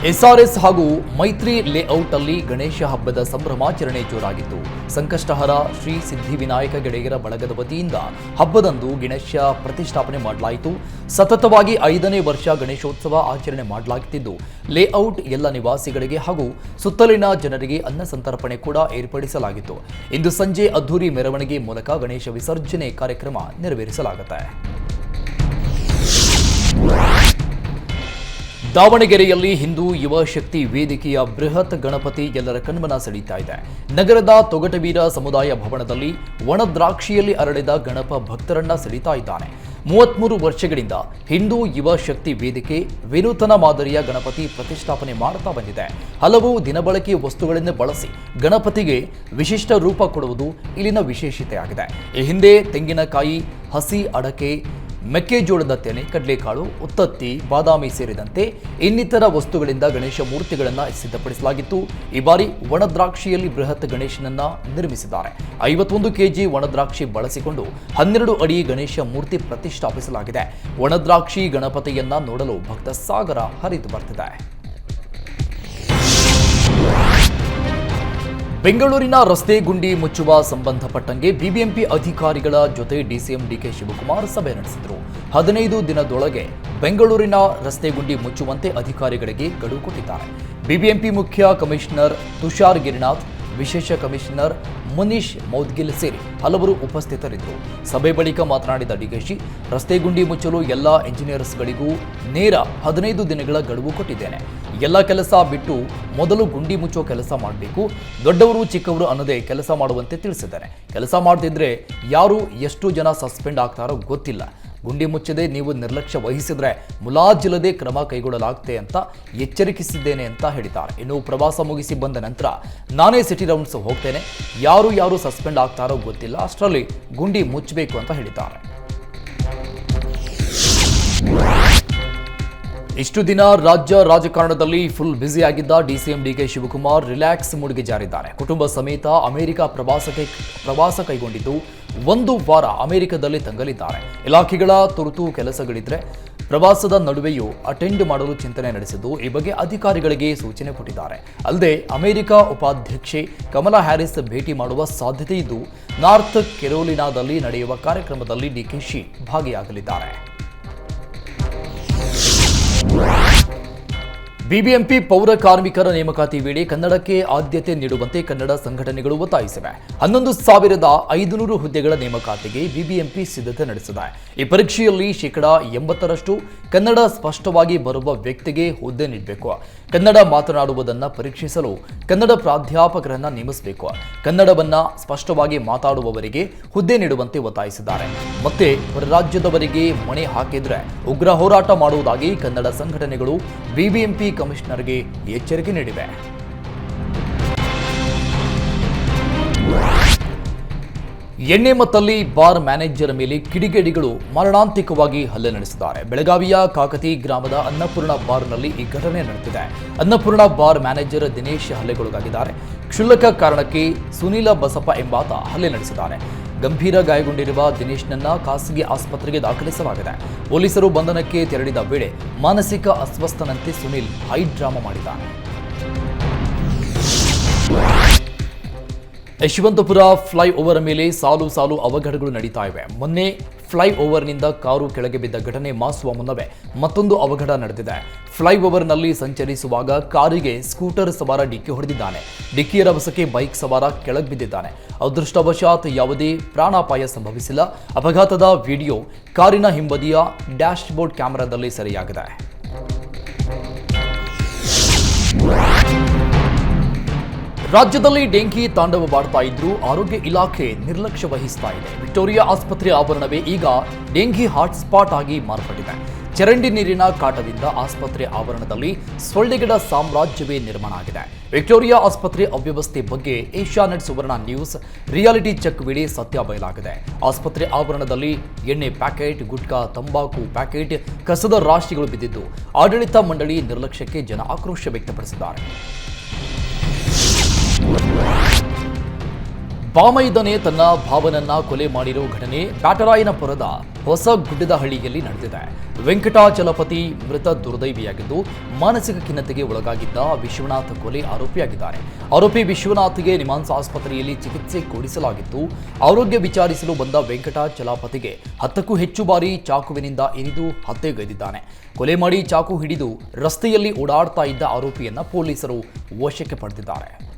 ಎಸ್ಆರ್ಎಸ್ ಹಾಗೂ ಮೈತ್ರಿ ಲೇಔಟ್ ಅಲ್ಲಿ ಗಣೇಶ ಹಬ್ಬದ ಸಂಭ್ರಮಾಚರಣೆ ಜೋರಾಗಿತ್ತು. ಸಂಕಷ್ಟಹರ ಶ್ರೀ ಸಿದ್ಧಿವಿನಾಯಕ ಗೆಳೆಯರ ಬಳಗದ ವತಿಯಿಂದ ಹಬ್ಬದಂದು ಗಣೇಶ ಪ್ರತಿಷ್ಠಾಪನೆ ಮಾಡಲಾಯಿತು. ಸತತವಾಗಿ ಐದನೇ ವರ್ಷ ಗಣೇಶೋತ್ಸವ ಆಚರಣೆ ಮಾಡಲಾಗುತ್ತಿದ್ದು ಲೇಔಟ್ ಎಲ್ಲ ನಿವಾಸಿಗಳಿಗೆ ಹಾಗೂ ಸುತ್ತಲಿನ ಜನರಿಗೆ ಅನ್ನ ಸಂತರ್ಪಣೆ ಕೂಡ ಏರ್ಪಡಿಸಲಾಗಿತ್ತು. ಇಂದು ಸಂಜೆ ಅದ್ಧೂರಿ ಮೆರವಣಿಗೆ ಮೂಲಕ ಗಣೇಶ ವಿಸರ್ಜನೆ ಕಾರ್ಯಕ್ರಮ ನೆರವೇರಿಸಲಾಗುತ್ತೆ. ದಾವಣಗೆರೆಯಲ್ಲಿ ಹಿಂದೂ ಯುವ ಶಕ್ತಿ ವೇದಿಕೆಯ ಬೃಹತ್ ಗಣಪತಿ ಎಲ್ಲರ ಕಣ್ಮನ ಸೆಳೀತಾ ಇದೆ. ನಗರದ ತೊಗಟವೀರ ಸಮುದಾಯ ಭವನದಲ್ಲಿ ಒಣದ್ರಾಕ್ಷಿಯಲ್ಲಿ ಅರಳಿದ ಗಣಪ ಭಕ್ತರನ್ನ ಸೆಳೀತಾ ಇದ್ದಾನೆ. ಮೂವತ್ಮೂರು ವರ್ಷಗಳಿಂದ ಹಿಂದೂ ಯುವ ಶಕ್ತಿ ವೇದಿಕೆ ವಿನೂತನ ಮಾದರಿಯ ಗಣಪತಿ ಪ್ರತಿಷ್ಠಾಪನೆ ಮಾಡುತ್ತಾ ಬಂದಿದೆ. ಹಲವು ದಿನಬಳಕೆ ವಸ್ತುಗಳನ್ನು ಬಳಸಿ ಗಣಪತಿಗೆ ವಿಶಿಷ್ಟ ರೂಪ ಕೊಡುವುದು ಇಲ್ಲಿನ ವಿಶೇಷತೆಯಾಗಿದೆ. ಈ ಹಿಂದೆ ತೆಂಗಿನಕಾಯಿ, ಹಸಿ ಅಡಕೆ ಮೆಕ್ಕೆಜೋಳದ ತೆನೆ, ಕಡಲೆಕಾಳು, ಉತ್ತತ್ತಿ, ಬಾದಾಮಿ ಸೇರಿದಂತೆ ಇನ್ನಿತರ ವಸ್ತುಗಳಿಂದ ಗಣೇಶ ಮೂರ್ತಿಗಳನ್ನು ಸಿದ್ಧಪಡಿಸಲಾಗಿತ್ತು. ಈ ಬಾರಿ ಒಣದ್ರಾಕ್ಷಿಯಲ್ಲಿ ಬೃಹತ್ ಗಣೇಶನನ್ನ ನಿರ್ಮಿಸಿದ್ದಾರೆ. ಐವತ್ತೊಂದು ಕೆಜಿ ಒಣದ್ರಾಕ್ಷಿ ಬಳಸಿಕೊಂಡು ಹನ್ನೆರಡು ಅಡಿ ಗಣೇಶ ಮೂರ್ತಿ ಪ್ರತಿಷ್ಠಾಪಿಸಲಾಗಿದೆ. ಒಣದ್ರಾಕ್ಷಿ ಗಣಪತಿಯನ್ನ ನೋಡಲು ಭಕ್ತ ಸಾಗರ ಹರಿದು ಬರ್ತಿದೆ. ಬೆಂಗಳೂರಿನ ರಸ್ತೆ ಗುಂಡಿ ಮುಚ್ಚುವ ಸಂಬಂಧಪಟ್ಟಂಗೆ ಬಿಬಿಎಂಪಿ ಅಧಿಕಾರಿಗಳ ಜೊತೆ ಡಿಸಿಎಂ ಡಿಕೆ ಶಿವಕುಮಾರ್ ಸಭೆ ನಡೆಸಿದರು. ಹದಿನೈದು ದಿನದೊಳಗೆ ಬೆಂಗಳೂರಿನ ರಸ್ತೆ ಗುಂಡಿ ಮುಚ್ಚುವಂತೆ ಅಧಿಕಾರಿಗಳಿಗೆ ಗಡುವು ಕೊಟ್ಟಿದ್ದಾರೆ. ಬಿಬಿಎಂಪಿ ಮುಖ್ಯ ಕಮಿಷನರ್ ತುಷಾರ್ ಗಿರಿನಾಥ್ ವಿಶೇಷ ಕಮಿಷನರ್ ಮುನೀಶ್ ಮೌದ್ಗಿಲ್ ಸೇರಿ ಹಲವರು ಉಪಸ್ಥಿತರಿದ್ದರು. ಸಭೆ ಬಳಿಕ ಮಾತನಾಡಿದ ಡಿಕೆಶಿ, ರಸ್ತೆ ಗುಂಡಿ ಮುಚ್ಚಲು ಎಲ್ಲ ಇಂಜಿನಿಯರ್ಸ್ಗಳಿಗೂ ನೇರ ಹದಿನೈದು ದಿನಗಳ ಗಡುವು ಕೊಟ್ಟಿದ್ದೇನೆ. ಎಲ್ಲ ಕೆಲಸ ಬಿಟ್ಟು ಮೊದಲು ಗುಂಡಿ ಮುಚ್ಚೋ ಕೆಲಸ ಮಾಡಬೇಕು. ದೊಡ್ಡವರು ಚಿಕ್ಕವರು ಅನ್ನದೇ ಕೆಲಸ ಮಾಡುವಂತೆ ತಿಳಿಸಿದ್ದಾರೆ. ಕೆಲಸ ಮಾಡದಿದ್ರೆ ಯಾರು ಎಷ್ಟು ಜನ ಸಸ್ಪೆಂಡ್ ಆಗ್ತಾರೋ ಗೊತ್ತಿಲ್ಲ. ಗುಂಡಿ ಮುಚ್ಚದೆ, ನೀವು ನಿರ್ಲಕ್ಷ್ಯ ವಹಿಸಿದ್ರೆ ಮುಲಾಜಿಲ್ಲದೆ ಕ್ರಮ ಕೈಗೊಳ್ಳಲಾಗುತ್ತೆ ಅಂತ ಎಚ್ಚರಿಕಿಸಿದ್ದೇನೆ ಅಂತ ಹೇಳಿದ್ದಾರೆ. ಇನ್ನು ಪ್ರವಾಸ ಮುಗಿಸಿ ಬಂದ ನಂತರ ನಾನೇ ಸಿಟಿ ರೌಂಡ್ಸ್ ಹೋಗ್ತೇನೆ. ಯಾರು ಯಾರು ಸಸ್ಪೆಂಡ್ ಆಗ್ತಾರೋ ಗೊತ್ತಿಲ್ಲ. ಅಷ್ಟರಲ್ಲಿ ಗುಂಡಿ ಮುಚ್ಚಬೇಕು ಅಂತ ಹೇಳಿದ್ದಾರೆ. ಇಷ್ಟು ದಿನ ರಾಜ್ಯ ರಾಜಕಾರಣದಲ್ಲಿ ಫುಲ್ ಬ್ಯುಸಿ ಆಗಿದ್ದ DCM D K Shivakumar relax ಮೂಡಿಗೆ ಜಾರಿದ್ದಾರೆ. ಕುಟುಂಬ ಸಮೇತ ಅಮೆರಿಕ ಪ್ರವಾಸಕ್ಕೆ ಪ್ರವಾಸ ಕೈಗೊಂಡಿದ್ದು ಒಂದು ವಾರ ಅಮೆರಿಕದಲ್ಲಿ ತಂಗಲಿದ್ದಾರೆ. ಇಲಾಖೆಗಳ ತುರ್ತು ಕೆಲಸಗಳಿದ್ರೆ ಪ್ರವಾಸದ ನಡುವೆಯೂ ಅಟೆಂಡ್ ಮಾಡಲು ಚಿಂತನೆ ನಡೆಸಿದ್ದು ಈ ಬಗ್ಗೆ ಅಧಿಕಾರಿಗಳಿಗೆ ಸೂಚನೆ ಕೊಟ್ಟಿದ್ದಾರೆ. ಅಲ್ಲದೆ ಅಮೆರಿಕ ಉಪಾಧ್ಯಕ್ಷೆ ಕಮಲಾ ಹ್ಯಾರಿಸ್ ಭೇಟಿ ಮಾಡುವ ಸಾಧ್ಯತೆ ಇದ್ದು ನಾರ್ತ್ ಕೆರೋಲಿನಾದಲ್ಲಿ ನಡೆಯುವ ಕಾರ್ಯಕ್ರಮದಲ್ಲಿ ಡಿಕೆಶಿ ಭಾಗಿಯಾಗಲಿದ್ದಾರೆ. ಬಿಬಿಎಂಪಿ ಪೌರ ಕಾರ್ಮಿಕರ ನೇಮಕಾತಿ ವೇಳೆ ಕನ್ನಡಕ್ಕೆ ಆದ್ಯತೆ ನೀಡುವಂತೆ ಕನ್ನಡ ಸಂಘಟನೆಗಳು ಒತ್ತಾಯಿಸಿವೆ. ಹನ್ನೊಂದು ಸಾವಿರದ ಐದುನೂರು ಹುದ್ದೆಗಳ ನೇಮಕಾತಿಗೆ ಬಿಬಿಎಂಪಿ ಸಿದ್ಧತೆ ನಡೆಸಿದೆ. ಈ ಪರೀಕ್ಷೆಯಲ್ಲಿ ಶೇಕಡಾ ಎಂಬತ್ತರಷ್ಟು ಕನ್ನಡ ಸ್ಪಷ್ಟವಾಗಿ ಬರುವ ವ್ಯಕ್ತಿಗೆ ಹುದ್ದೆ ನೀಡಬೇಕು. ಕನ್ನಡ ಮಾತನಾಡುವುದನ್ನು ಪರೀಕ್ಷಿಸಲು ಕನ್ನಡ ಪ್ರಾಧ್ಯಾಪಕರನ್ನ ನೇಮಿಸಬೇಕು. ಕನ್ನಡವನ್ನ ಸ್ಪಷ್ಟವಾಗಿ ಮಾತಾಡುವವರಿಗೆ ಹುದ್ದೆ ನೀಡುವಂತೆ ಒತ್ತಾಯಿಸಿದ್ದಾರೆ. ಮತ್ತೆ ಹೊರರಾಜ್ಯದವರಿಗೆ ಮಣೆ ಹಾಕಿದ್ರೆ ಉಗ್ರ ಹೋರಾಟ ಮಾಡುವುದಾಗಿ ಕನ್ನಡ ಸಂಘಟನೆಗಳು ಬಿಬಿಎಂಪಿ ಕಮಿಷನರ್ಗೆ ಎಚ್ಚರಿಕೆ ನೀಡಿವೆ. ಎಣ್ಣೆ ಮತ್ತಲ್ಲಿ ಬಾರ್ ಮ್ಯಾನೇಜರ್ ಮೇಲೆ ಕಿಡಿಗೇಡಿಗಳು ಮರಣಾಂತಿಕವಾಗಿ ಹಲ್ಲೆ ನಡೆಸಿದ್ದಾರೆ. ಬೆಳಗಾವಿಯ ಕಾಕತಿ ಗ್ರಾಮದ ಅನ್ನಪೂರ್ಣ ಬಾರ್ನಲ್ಲಿ ಈ ಘಟನೆ ನಡೆದಿದೆ. ಅನ್ನಪೂರ್ಣ ಬಾರ್ ಮ್ಯಾನೇಜರ್ ದಿನೇಶ್ ಹಲ್ಲೆಗೊಳಗಾಗಿದ್ದಾರೆ. ಕ್ಷುಲ್ಲಕ ಕಾರಣಕ್ಕೆ ಸುನೀಲ ಬಸಪ್ಪ ಎಂಬಾತ ಹಲ್ಲೆ ನಡೆಸಿದ್ದಾರೆ. ಗಂಭೀರ ಗಾಯಗೊಂಡಿರುವ ದಿನೇಶ್ನನ್ನ ಖಾಸಗಿ ಆಸ್ಪತ್ರೆಗೆ ದಾಖಲಿಸಲಾಗಿದೆ. ಪೊಲೀಸರು ಬಂಧನಕ್ಕೆ ತೆರಳಿದ ವೇಳೆ ಮಾನಸಿಕ ಅಸ್ವಸ್ಥನಂತೆ ಸುನಿಲ್ ಹೈ ಡ್ರಾಮಾ ಮಾಡಿದ್ದಾನೆ. ಯಶವಂತಪುರ ಫ್ಲೈ ಓವರ್ ಮೇಲೆ ಸಾಲು ಸಾಲು ಅವಘಡಗಳು ನಡೀತಾ ಇವೆ. ಮೊನ್ನೆ ಫ್ಲೈ ಓವರ್ನಿಂದ ಕಾರು ಕೆಳಗೆ ಬಿದ್ದ ಘಟನೆ ಮಾಸುವ ಮುನ್ನವೇ ಮತ್ತೊಂದು ಅವಘಡ ನಡೆದಿದೆ. ಫ್ಲೈ ಓವರ್ನಲ್ಲಿ ಸಂಚರಿಸುವಾಗ ಕಾರಿಗೆ ಸ್ಕೂಟರ್ ಸವಾರ ಡಿಕ್ಕಿ ಹೊಡೆದಿದ್ದಾನೆ. ಡಿಕ್ಕಿಯ ರಭಸಕ್ಕೆ ಬೈಕ್ ಸವಾರ ಕೆಳಗೆ ಬಿದ್ದಿದ್ದಾನೆ. ಅದೃಷ್ಟವಶಾತ್ ಯಾವುದೇ ಪ್ರಾಣಾಪಾಯ ಸಂಭವಿಸಿಲ್ಲ. ಅಪಘಾತದ ವಿಡಿಯೋ ಕಾರಿನ ಹಿಂಬದಿಯ ಡ್ಯಾಶ್ ಬೋರ್ಡ್ ಕ್ಯಾಮೆರಾದಲ್ಲಿ ಸೆರೆಯಾಗಿದೆ. ರಾಜ್ಯದಲ್ಲಿ ಡೆಂಗಿ ತಾಂಡವವಾಡ್ತಾ ಇದ್ರೂ ಆರೋಗ್ಯ ಇಲಾಖೆ ನಿರ್ಲಕ್ಷ್ಯ ವಹಿಸ್ತಾ ಇದೆ. ವಿಕ್ಟೋರಿಯಾ ಆಸ್ಪತ್ರೆ ಆವರಣವೇ ಈಗ ಡೆಂಗಿ ಹಾಟ್ಸ್ಪಾಟ್ ಆಗಿ ಮಾರ್ಪಟ್ಟಿದೆ. ಚರಂಡಿ ನೀರಿನ ಕಾಟದಿಂದ ಆಸ್ಪತ್ರೆ ಆವರಣದಲ್ಲಿ ಸೊಳ್ಳೆಗಿಡ ಸಾಮ್ರಾಜ್ಯವೇ ನಿರ್ಮಾಣ ಆಗಿದೆ. ವಿಕ್ಟೋರಿಯಾ ಆಸ್ಪತ್ರೆ ಅವ್ಯವಸ್ಥೆ ಬಗ್ಗೆ Asianet Suvarna news reality check ವೇಳೆ ಸತ್ಯ ಬಯಲಾಗಿದೆ. ಆಸ್ಪತ್ರೆ ಆವರಣದಲ್ಲಿ ಎಣ್ಣೆ ಪ್ಯಾಕೆಟ್, ಗುಟ್ಕಾ, ತಂಬಾಕು ಪ್ಯಾಕೆಟ್ ಕಸದ ರಾಶಿಗಳು ಬಿದ್ದಿದ್ದು, ಆಡಳಿತ ಮಂಡಳಿ ನಿರ್ಲಕ್ಷ್ಯಕ್ಕೆ ಜನ ಆಕ್ರೋಶ ವ್ಯಕ್ತಪಡಿಸಿದ್ದಾರೆ. ಬಾಮೈದನೆ ತನ್ನ ಭಾವನನ್ನ ಕೊಲೆ ಮಾಡಿರೋ ಘಟನೆ ಬ್ಯಾಟರಾಯನಪುರದ ಹೊಸ ಗುಡ್ಡದ ಹಳ್ಳಿಯಲ್ಲಿ ನಡೆದಿದೆ. ವೆಂಕಟಾಚಲಪತಿ ಮೃತ ದುರ್ದೈವಿಯಾಗಿದ್ದು ಮಾನಸಿಕ ಖಿನ್ನತೆಗೆ ಒಳಗಾಗಿದ್ದ ವಿಶ್ವನಾಥ್ ಕೊಲೆ ಆರೋಪಿಯಾಗಿದ್ದಾರೆ. ಆರೋಪಿ ವಿಶ್ವನಾಥ್ಗೆ ನಿಮಾನ್ಸ್ ಆಸ್ಪತ್ರೆಯಲ್ಲಿ ಚಿಕಿತ್ಸೆ ಕೊಡಿಸಲಾಗಿತ್ತು. ಆರೋಗ್ಯ ವಿಚಾರಿಸಲು ಬಂದ ವೆಂಕಟಾಚಲಪತಿಗೆ ಹತ್ತಕ್ಕೂ ಹೆಚ್ಚು ಬಾರಿ ಚಾಕುವಿನಿಂದ ಇರಿದು ಹತ್ಯೆಗೈದಿದ್ದಾನೆ ಕೊಲೆ ಮಾಡಿ ಚಾಕು ಹಿಡಿದು ರಸ್ತೆಯಲ್ಲಿ ಓಡಾಡ್ತಾ ಇದ್ದ ಆರೋಪಿಯನ್ನ ಪೊಲೀಸರು ವಶಕ್ಕೆ ಪಡೆದಿದ್ದಾರೆ.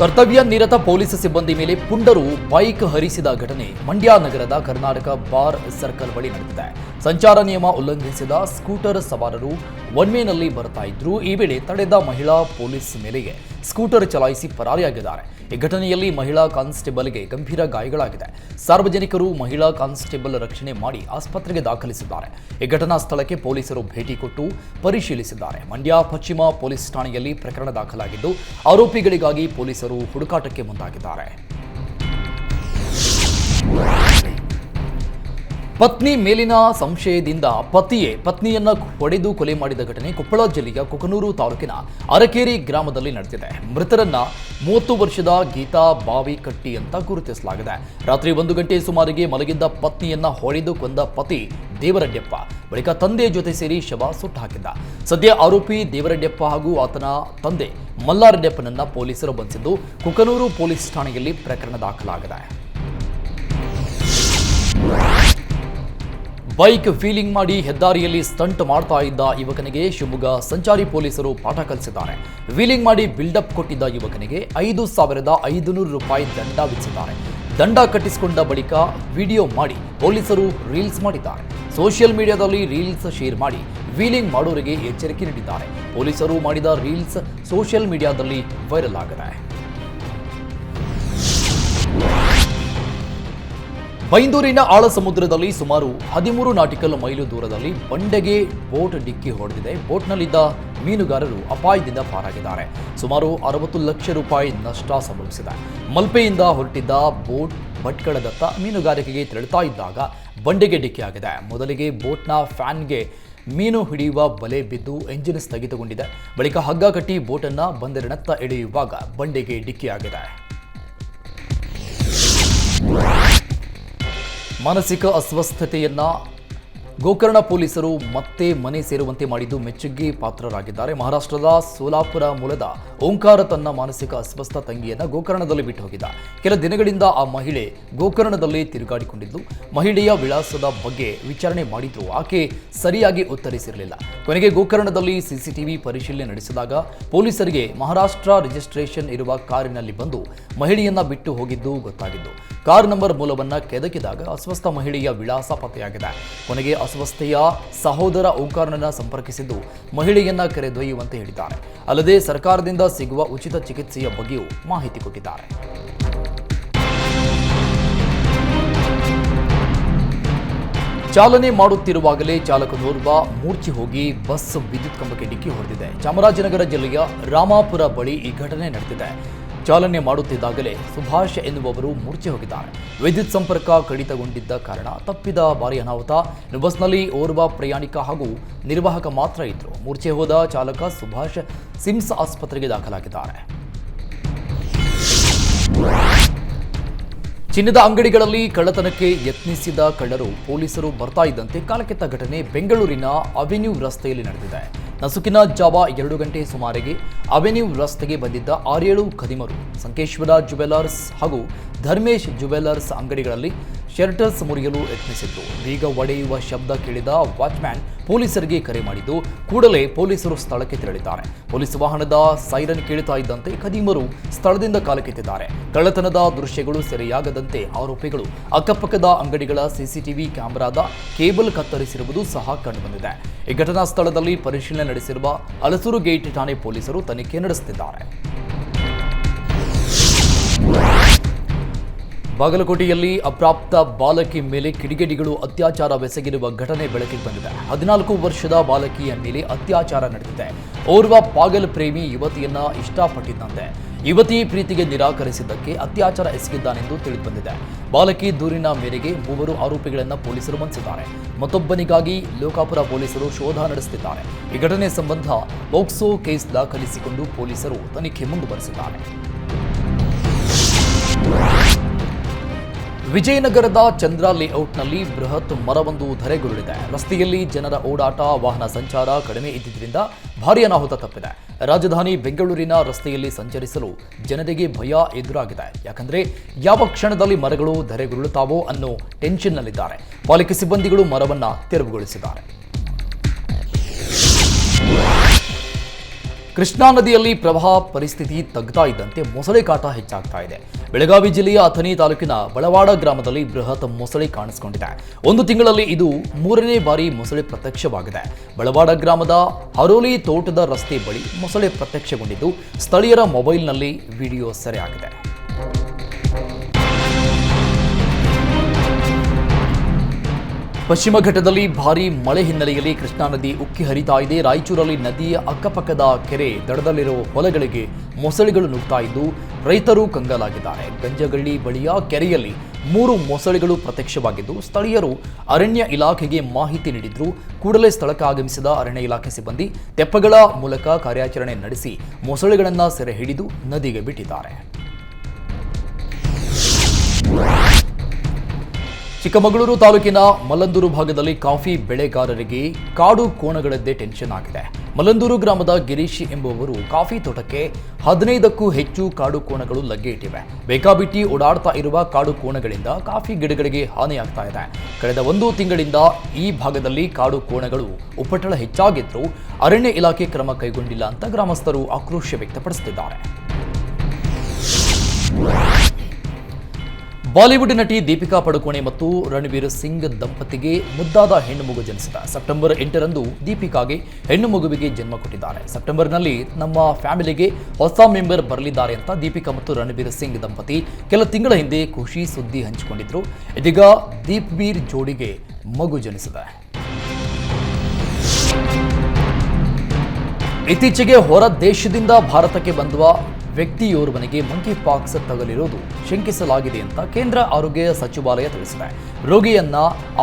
ಕರ್ತವ್ಯ ನಿರತ ಪೊಲೀಸ್ ಸಿಬ್ಬಂದಿ ಮೇಲೆ ಪುಂಡರು ಬೈಕ್ ಹರಿಸಿದ ಘಟನೆ ಮಂಡ್ಯ ನಗರದ ಕರ್ನಾಟಕ ಬಾರ್ ಸರ್ಕಲ್ ಬಳಿ ನಡೆದಿದೆ. ಸಂಚಾರ ನಿಯಮ ಉಲ್ಲಂಘಿಸಿದ ಸ್ಕೂಟರ್ ಸವಾರರು ಒನ್ವೇನಲ್ಲಿ ಬರ್ತಾ ಇದ್ರು. ಈ ವೇಳೆ ತಡೆದ ಮಹಿಳಾ ಪೊಲೀಸ್ ಮೇಲೆಗೆ ಸ್ಕೂಟರ್ ಚಲಾಯಿಸಿ ಪರಾರಿಯಾಗಿದ್ದಾರೆ. ಈ ಘಟನೆಯಲ್ಲಿ ಮಹಿಳಾ ಕಾನ್ಸ್ಟೇಬಲ್ಗೆ ಗಂಭೀರ ಗಾಯಗಳಾಗಿದೆ. ಸಾರ್ವಜನಿಕರು ಮಹಿಳಾ ಕಾನ್ಸ್ಟೇಬಲ್ ರಕ್ಷಣೆ ಮಾಡಿ ಆಸ್ಪತ್ರೆಗೆ ದಾಖಲಿಸಿದ್ದಾರೆ. ಈ ಘಟನಾ ಸ್ಥಳಕ್ಕೆ ಪೊಲೀಸರು ಭೇಟಿ ಕೊಟ್ಟು ಪರಿಶೀಲಿಸಿದ್ದಾರೆ. ಮಂಡ್ಯ, ಪಶ್ಚಿಮ ಪೊಲೀಸ್ ಠಾಣೆಯಲ್ಲಿ ಪ್ರಕರಣ ದಾಖಲಾಗಿದ್ದು, ಆರೋಪಿಗಳಿಗಾಗಿ ಪೊಲೀಸರು ಹುಡುಕಾಟಕ್ಕೆ ಮುಂದಾಗಿದ್ದಾರೆ. ಪತ್ನಿ ಮೇಲಿನ ಸಂಶಯದಿಂದ ಪತಿಯೇ ಪತ್ನಿಯನ್ನ ಹೊಡೆದು ಕೊಲೆ ಮಾಡಿದ ಘಟನೆ ಕೊಪ್ಪಳ ಜಿಲ್ಲೆಯ ಕುಕನೂರು ತಾಲೂಕಿನ ಅರಕೇರಿ ಗ್ರಾಮದಲ್ಲಿ ನಡೆದಿದೆ. ಮೃತರನ್ನ ಮೂವತ್ತು ವರ್ಷದ ಗೀತಾ ಬಾವಿ ಕಟ್ಟಿ ಅಂತ ಗುರುತಿಸಲಾಗಿದೆ. ರಾತ್ರಿ ಒಂದು ಗಂಟೆ ಸುಮಾರಿಗೆ ಮಲಗಿದ್ದ ಪತ್ನಿಯನ್ನ ಹೊಡೆದು ಕೊಂದ ಪತಿ ದೇವರಡ್ಡಪ್ಪ ಬಳಿಕ ತಂದೆ ಜೊತೆ ಸೇರಿ ಶವ ಸುಟ್ಟು ಹಾಕಿದ್ದ ಸದ್ಯ ಆರೋಪಿ ದೇವರಡ್ಡಪ್ಪ ಹಾಗೂ ಆತನ ತಂದೆ ಮಲ್ಲಾರೆಡ್ಡಪ್ಪನನ್ನ ಪೊಲೀಸರು ಬಂಧಿಸಿದ್ದು ಕುಕನೂರು ಪೊಲೀಸ್ ಠಾಣೆಯಲ್ಲಿ ಪ್ರಕರಣ ದಾಖಲಾಗಿದೆ. ಬೈಕ್ ಫೀಲಿಂಗ್ ಮಾಡಿ ಹೆದ್ದಾರಿಯಲ್ಲಿ ಸ್ಟಂಟ್ ಮಾಡ್ತಾ ಇದ್ದ ಯುವಕನಿಗೆ ಶಿವಮೊಗ್ಗ ಸಂಚಾರಿ ಪೊಲೀಸರು ಪಾಠ ಕಲಿಸಿದ್ದಾರೆ. ವೀಲಿಂಗ್ ಮಾಡಿ ಬಿಲ್ಡಪ್ ಕೊಟ್ಟಿದ್ದ ಯುವಕನಿಗೆ ಐದು ಸಾವಿರದ ಐದುನೂರು ರೂಪಾಯಿ ದಂಡ ವಿಧಿಸಿದ್ದಾರೆ. ದಂಡ ಕಟ್ಟಿಸಿಕೊಂಡ ಬಳಿಕ ವಿಡಿಯೋ ಮಾಡಿ ಪೊಲೀಸರು ರೀಲ್ಸ್ ಮಾಡಿದ್ದಾರೆ. ಸೋಷಿಯಲ್ ಮೀಡಿಯಾದಲ್ಲಿ ರೀಲ್ಸ್ ಶೇರ್ ಮಾಡಿ ವೀಲಿಂಗ್ ಮಾಡೋರಿಗೆ ಎಚ್ಚರಿಕೆ ನೀಡಿದ್ದಾರೆ. ಪೊಲೀಸರು ಮಾಡಿದ ರೀಲ್ಸ್ ಸೋಷಿಯಲ್ ಮೀಡಿಯಾದಲ್ಲಿ ವೈರಲ್ ಆಗಿದೆ. ಬೈಂದೂರಿನ ಆಳ ಸಮುದ್ರದಲ್ಲಿ ಸುಮಾರು ಹದಿಮೂರು ನಾಟಿಕಲ್ ಮೈಲು ದೂರದಲ್ಲಿ ಬಂಡೆಗೆ ಬೋಟ್ ಡಿಕ್ಕಿ ಹೊಡೆದಿದೆ. ಬೋಟ್ನಲ್ಲಿದ್ದ ಮೀನುಗಾರರು ಅಪಾಯದಿಂದ ಪಾರಾಗಿದ್ದಾರೆ. ಸುಮಾರು ಅರವತ್ತು ಲಕ್ಷ ರೂಪಾಯಿ ನಷ್ಟ ಸಂಭವಿಸಿದೆ. ಮಲ್ಪೆಯಿಂದ ಹೊರಟಿದ್ದ ಬೋಟ್ ಭಟ್ಕಳದತ್ತ ಮೀನುಗಾರಿಕೆಗೆ ತೆರಳುತ್ತಾ ಇದ್ದಾಗ ಬಂಡೆಗೆ ಡಿಕ್ಕಿಯಾಗಿದೆ. ಮೊದಲಿಗೆ ಬೋಟ್ನ ಫ್ಯಾನ್ಗೆ ಮೀನು ಹಿಡಿಯುವ ಬಲೆ ಬಿದ್ದು ಎಂಜಿನ್ ಸ್ಥಗಿತಗೊಂಡಿದೆ. ಬಳಿಕ ಹಗ್ಗ ಕಟ್ಟಿ ಬೋಟನ್ನು ಬಂದರಿನತ್ತ ಎಳೆಯುವಾಗ ಬಂಡೆಗೆ ಡಿಕ್ಕಿಯಾಗಿದೆ. ಮಾನಸಿಕ ಅಸ್ವಸ್ಥತೆಯನ್ನ ಗೋಕರ್ಣ ಪೊಲೀಸರು ಮತ್ತೆ ಮನೆ ಸೇರುವಂತೆ ಮಾಡಿದ್ದು ಮೆಚ್ಚುಗೆ ಪಾತ್ರರಾಗಿದ್ದಾರೆ. ಮಹಾರಾಷ್ಟ್ರದ ಸೋಲಾಪುರ ಮೂಲದ ಓಂಕಾರ ತನ್ನ ಮಾನಸಿಕ ಅಸ್ವಸ್ಥ ತಂಗಿಯನ್ನು ಗೋಕರ್ಣದಲ್ಲಿ ಬಿಟ್ಟು ಹೋಗಿದ್ದ. ಕೆಲ ದಿನಗಳಿಂದ ಆ ಮಹಿಳೆ ಗೋಕರ್ಣದಲ್ಲಿ ತಿರುಗಾಡಿಕೊಂಡಿದ್ದು. ಮಹಿಳೆಯ ವಿಳಾಸದ ಬಗ್ಗೆ ವಿಚಾರಣೆ ಮಾಡಿದ್ರು. ಆಕೆ ಸರಿಯಾಗಿ ಉತ್ತರಿಸಿರಲಿಲ್ಲ. ಕೊನೆಗೆ ಗೋಕರ್ಣದಲ್ಲಿ ಸಿಸಿಟಿವಿ ಪರಿಶೀಲನೆ ನಡೆಸಿದಾಗ ಪೊಲೀಸರಿಗೆ ಮಹಾರಾಷ್ಟ್ರ ರಿಜಿಸ್ಟ್ರೇಷನ್ ಇರುವ ಕಾರಿನಲ್ಲಿ ಬಂದು ಮಹಿಳೆಯನ್ನ ಬಿಟ್ಟು ಹೋಗಿದ್ದು ಗೊತ್ತಾಗಿದ್ದು. ಕಾರ್ ನಂಬರ್ ಮೂಲವನ್ನ ಕೆದಕಿದಾಗ ಅಸ್ವಸ್ಥ ಮಹಿಳೆಯ ವಿಳಾಸ ಪತ್ತೆಯಾಗಿದೆ. ಕೊನೆಗೆ ಅಸ್ವಸ್ಥೆಯ ಸಹೋದರ ಓಂಕಾರನನ್ನ ಸಂಪರ್ಕಿಸಿದ್ದು ಮಹಿಳೆಯನ್ನ ಕರೆದೊಯ್ಯುವಂತೆ ಹೇಳಿದ್ದಾರೆ. ಅಲ್ಲದೆ ಸರ್ಕಾರದಿಂದ ಸಿಗುವ ಉಚಿತ ಚಿಕಿತ್ಸೆಯ ಬಗ್ಗೆಯೂ ಮಾಹಿತಿ ಕೊಟ್ಟಿದ್ದಾರೆ. ಚಾಲನೆ ಮಾಡುತ್ತಿರುವಾಗಲೇ ಚಾಲಕನೋರ್ವ ಮೂರ್ಛೆ ಹೋಗಿ ಬಸ್ ವಿದ್ಯುತ್ ಕಂಬಕ್ಕೆ ಡಿಕ್ಕಿ ಹೊಡೆದಿದೆ. ಚಾಮರಾಜನಗರ ಜಿಲ್ಲೆಯ ರಾಮಾಪುರ ಬಳಿ ಈ ಘಟನೆ ನಡೆದಿದೆ. ಚಾಲನೆ ಮಾಡುತ್ತಿದ್ದಾಗಲೇ ಸುಭಾಷ್ ಎನ್ನುವವರು ಮೂರ್ಛೆ ಹೋಗಿದ್ದಾರೆ. ವಿದ್ಯುತ್ ಸಂಪರ್ಕ ಕಡಿತಗೊಂಡಿದ್ದ ಕಾರಣ ತಪ್ಪಿದ ಭಾರಿ ಅನಾಹುತ. ಬಸ್ನಲ್ಲಿ ಓರ್ವ ಪ್ರಯಾಣಿಕ ಹಾಗೂ ನಿರ್ವಾಹಕ ಮಾತ್ರ ಇದ್ರು. ಮೂರ್ಛೆ ಹೋದ ಚಾಲಕ ಸುಭಾಷ್ ಸಿಮ್ಸ್ ಆಸ್ಪತ್ರೆಗೆ ದಾಖಲಾಗಿದ್ದಾರೆ. ಚಿನ್ನದ ಅಂಗಡಿಗಳಲ್ಲಿ ಕಳ್ಳತನಕ್ಕೆ ಯತ್ನಿಸಿದ ಕಳ್ಳರು ಪೊಲೀಸರು ಬರ್ತಾ ಇದ್ದಂತೆ ಕಾಲಕೆತ್ತ ಘಟನೆ ಬೆಂಗಳೂರಿನ ಅವೆನ್ಯೂ ರಸ್ತೆಯಲ್ಲಿ ನಡೆದಿದೆ. ನಸುಕಿನ ಜಾವ ಎರಡು ಗಂಟೆ ಸುಮಾರಿಗೆ ಅವೆನ್ಯೂ ರಸ್ತೆಗೆ ಬಂದಿದ್ದ ಆರೇಳು ಖದಿಮರು, ಸಂಕೇಶ್ವರ ಜುವೆಲರ್ಸ್ ಹಾಗೂ ಧರ್ಮೇಶ್ ಜುವೆಲರ್ಸ್ ಅಂಗಡಿಗಳಲ್ಲಿ ಶೆಲ್ಟರ್ಸ್ ಮುರಿಯಲು ಯತ್ನಿಸಿದ್ರು. ಬೀಗ ಒಡೆಯುವ ಶಬ್ದ ಕೇಳಿದ ವಾಚ್ಮ್ಯಾನ್ ಪೊಲೀಸರಿಗೆ ಕರೆ ಮಾಡಿದ್ದು, ಕೂಡಲೇ ಪೊಲೀಸರು ಸ್ಥಳಕ್ಕೆ ತೆರಳಿದ್ದಾರೆ. ಪೊಲೀಸ್ ವಾಹನದ ಸೈರನ್ ಕೇಳುತ್ತಾ ಇದ್ದಂತೆ ಖದೀಮರು ಸ್ಥಳದಿಂದ ಕಾಲಕ್ಕೆತ್ತಿದ್ದಾರೆ. ಕಳ್ಳತನದ ದೃಶ್ಯಗಳು ಸೆರೆಯಾಗದಂತೆ ಆರೋಪಿಗಳು ಅಕ್ಕಪಕ್ಕದ ಅಂಗಡಿಗಳ ಸಿಸಿಟಿವಿ ಕ್ಯಾಮೆರಾದ ಕೇಬಲ್ ಕತ್ತರಿಸಿರುವುದು ಸಹ ಕಂಡುಬಂದಿದೆ. ಈ ಘಟನಾ ಸ್ಥಳದಲ್ಲಿ ಪರಿಶೀಲನೆ ನಡೆಸಿರುವ ಅಲಸೂರು ಗೇಟ್ ಠಾಣೆ ಪೊಲೀಸರು ತನಿಖೆ ನಡೆಸುತ್ತಿದ್ದಾರೆ. ಬಾಗಲಕೋಟೆಯಲ್ಲಿ ಅಪ್ರಾಪ್ತ ಬಾಲಕಿ ಮೇಲೆ ಕಿಡಿಗೇಡಿಗಳು ಅತ್ಯಾಚಾರವೆಸಗಿರುವ ಘಟನೆ ಬೆಳಕಿಗೆ ಬಂದಿದೆ. ಹದಿನಾಲ್ಕು ವರ್ಷದ ಬಾಲಕಿಯ ಮೇಲೆ ಅತ್ಯಾಚಾರ ನಡೆದಿದೆ. ಓರ್ವ ಪಾಗಲ್ ಪ್ರೇಮಿ ಯುವತಿಯನ್ನ ಇಷ್ಟಪಟ್ಟಿದ್ದಂತೆ. ಯುವತಿ ಪ್ರೀತಿಗೆ ನಿರಾಕರಿಸಿದ್ದಕ್ಕೆ ಅತ್ಯಾಚಾರ ಎಸಗಿದ್ದಾನೆಂದು ತಿಳಿದುಬಂದಿದೆ. ಬಾಲಕಿ ದೂರಿನ ಮೇರೆಗೆ ಮೂವರು ಆರೋಪಿಗಳನ್ನು ಪೊಲೀಸರು ಬಂಧಿಸಿದ್ದಾರೆ. ಮತ್ತೊಬ್ಬನಿಗಾಗಿ ಲೋಕಾಪುರ ಪೊಲೀಸರು ಶೋಧ ನಡೆಸುತ್ತಿದ್ದಾರೆ. ಈ ಘಟನೆ ಸಂಬಂಧ ಪೋಕ್ಸೋ ಕೇಸ್ ದಾಖಲಿಸಿಕೊಂಡು ಪೊಲೀಸರು ತನಿಖೆ ಮುಂದುವರೆಸಿದ್ದಾರೆ. ವಿಜಯನಗರದ ಚಂದ್ರ ಲೇಔಟ್ನಲ್ಲಿ ಬೃಹತ್ ಮರವೊಂದು ಧರೆಗುರುಳಿದೆ. ರಸ್ತೆಯಲ್ಲಿ ಜನರ ಓಡಾಟ, ವಾಹನ ಸಂಚಾರ ಕಡಿಮೆ ಇದ್ದಿದ್ದರಿಂದ ಭಾರೀ ಅನಾಹುತ ತಪ್ಪಿದೆ. ರಾಜಧಾನಿ ಬೆಂಗಳೂರಿನ ರಸ್ತೆಯಲ್ಲಿ ಸಂಚರಿಸಲು ಜನರಿಗೆ ಭಯ ಎದುರಾಗಿದೆ. ಯಾಕಂದ್ರೆ ಯಾವ ಕ್ಷಣದಲ್ಲಿ ಮರಗಳು ಧರೆಗುರುಳುತ್ತಾವೋ ಅನ್ನೋ ಟೆನ್ಷನ್ನಲ್ಲಿದ್ದಾರೆ. ಪಾಲಿಕೆ ಸಿಬ್ಬಂದಿಗಳು ಮರವನ್ನು ತೆರವುಗೊಳಿಸಿದ್ದಾರೆ. ಕೃಷ್ಣಾ ನದಿಯಲ್ಲಿ ಪ್ರವಾಹ ಪರಿಸ್ಥಿತಿ ತಗ್ತಾ ಇದ್ದಂತೆ ಮೊಸಳೆ ಕಾಟ ಹೆಚ್ಚಾಗ್ತಾ ಇದೆ. ಬೆಳಗಾವಿ ಜಿಲ್ಲೆಯ ಅಥಣಿ ತಾಲೂಕಿನ ಬಳವಾಡ ಗ್ರಾಮದಲ್ಲಿ ಬೃಹತ್ ಮೊಸಳೆ ಕಾಣಿಸಿಕೊಂಡಿದೆ. ಒಂದು ತಿಂಗಳಲ್ಲಿ ಇದು ಮೂರನೇ ಬಾರಿ ಮೊಸಳೆ ಪ್ರತ್ಯಕ್ಷವಾಗಿದೆ. ಬಳವಾಡ ಗ್ರಾಮದ ಅರೋಲಿ ತೋಟದ ರಸ್ತೆ ಬಳಿ ಮೊಸಳೆ ಪ್ರತ್ಯಕ್ಷಗೊಂಡಿದ್ದು, ಸ್ಥಳೀಯರ ಮೊಬೈಲ್ನಲ್ಲಿ ವಿಡಿಯೋ ಸೆರೆಯಾಗಿದೆ. ಪಶ್ಚಿಮ ಘಟ್ಟದಲ್ಲಿ ಭಾರೀ ಮಳೆ ಹಿನ್ನೆಲೆಯಲ್ಲಿ ಕೃಷ್ಣಾ ನದಿ ಉಕ್ಕಿ ಹರಿತಾ ಇದೆ. ರಾಯಚೂರಲ್ಲಿ ನದಿಯ ಅಕ್ಕಪಕ್ಕದ ಕೆರೆ ದಡದಲ್ಲಿರುವ ಹೊಲಗಳಿಗೆ ಮೊಸಳೆಗಳು ನುಗ್ತಾ ಇದ್ದು ರೈತರು ಕಂಗಾಲಾಗಿದ್ದಾರೆ. ಗಂಜಗಳ್ಳಿ ಬಳಿಯ ಕೆರೆಯಲ್ಲಿ ಮೂರು ಮೊಸಳೆಗಳು ಪ್ರತ್ಯಕ್ಷವಾಗಿದ್ದು, ಸ್ಥಳೀಯರು ಅರಣ್ಯ ಇಲಾಖೆಗೆ ಮಾಹಿತಿ ನೀಡಿದ್ರು. ಕೂಡಲೇ ಸ್ಥಳಕ್ಕೆ ಆಗಮಿಸಿದ ಅರಣ್ಯ ಇಲಾಖೆ ಸಿಬ್ಬಂದಿ ತೆಪ್ಪಗಳ ಮೂಲಕ ಕಾರ್ಯಾಚರಣೆ ನಡೆಸಿ ಮೊಸಳೆಗಳನ್ನು ಸೆರೆ ಹಿಡಿದು ನದಿಗೆ ಬಿಟ್ಟಿದ್ದಾರೆ. ಚಿಕ್ಕಮಗಳೂರು ತಾಲೂಕಿನ ಮಲ್ಲಂದೂರು ಭಾಗದಲ್ಲಿ ಕಾಫಿ ಬೆಳೆಗಾರರಿಗೆ ಕಾಡು ಕೋಣಗಳದ್ದೇ ಟೆನ್ಷನ್ ಆಗಿದೆ. ಮಲ್ಲಂದೂರು ಗ್ರಾಮದ ಗಿರೀಶ್ ಎಂಬುವವರು ಕಾಫಿ ತೋಟಕ್ಕೆ ಹದಿನೈದಕ್ಕೂ ಹೆಚ್ಚು ಕಾಡು ಕೋಣಗಳು ಲಗ್ಗೆ ಇಟ್ಟಿವೆ. ಬೇಕಾಬಿಟ್ಟಿ ಓಡಾಡ್ತಾ ಇರುವ ಕಾಡು ಕೋಣಗಳಿಂದ ಕಾಫಿ ಗಿಡಗಳಿಗೆ ಹಾನಿಯಾಗ್ತಾ ಇದೆ. ಕಳೆದ ಒಂದು ತಿಂಗಳಿಂದ ಈ ಭಾಗದಲ್ಲಿ ಕಾಡು ಕೋಣಗಳು ಉಪಟಳ ಹೆಚ್ಚಾಗಿದ್ರು ಅರಣ್ಯ ಇಲಾಖೆ ಕ್ರಮ ಕೈಗೊಂಡಿಲ್ಲ ಅಂತ ಗ್ರಾಮಸ್ಥರು ಆಕ್ರೋಶ ವ್ಯಕ್ತಪಡಿಸುತ್ತಿದ್ದಾರೆ. ಬಾಲಿವುಡ್ ನಟಿ ದೀಪಿಕಾ ಪಡುಕೋಣೆ ಮತ್ತು ರಣವೀರ್ ಸಿಂಗ್ ದಂಪತಿಗೆ ಮುದ್ದಾದ ಹೆಣ್ಣು ಮಗು ಜನಿಸಿದ ಸೆಪ್ಟೆಂಬರ್ ಎಂಟರಂದು ದೀಪಿಕಾಗೆ ಹೆಣ್ಣು ಮಗುವಿಗೆ ಜನ್ಮ ಕೊಟ್ಟಿದ್ದಾರೆ. ಸೆಪ್ಟೆಂಬರ್ನಲ್ಲಿ ನಮ್ಮ ಫ್ಯಾಮಿಲಿಗೆ ಹೊಸ ಮೆಂಬರ್ ಬರಲಿದ್ದಾರೆ ಅಂತ ದೀಪಿಕಾ ಮತ್ತು ರಣವೀರ್ ಸಿಂಗ್ ದಂಪತಿ ಕೆಲ ತಿಂಗಳ ಹಿಂದೆ ಖುಷಿ ಸುದ್ದಿ ಹಂಚಿಕೊಂಡಿದ್ರು. ಇದೀಗ ದೀಪ್ವೀರ್ ಜೋಡಿಗೆ ಮಗು ಜನಿಸಿದೆ. ಇತ್ತೀಚೆಗೆ ಹೊರ ದೇಶದಿಂದ ಭಾರತಕ್ಕೆ ಬಂದುವ ವ್ಯಕ್ತಿಯೋರ್ವನಿಗೆ ಮಂಕಿ ಪಾಕ್ಸ್ ತಗಲಿರುವುದು ಶಂಕಿಸಲಾಗಿದೆ ಅಂತ ಕೇಂದ್ರ ಆರೋಗ್ಯ ಸಚಿವಾಲಯ ತಿಳಿಸಿದೆ. ರೋಗಿಯನ್ನ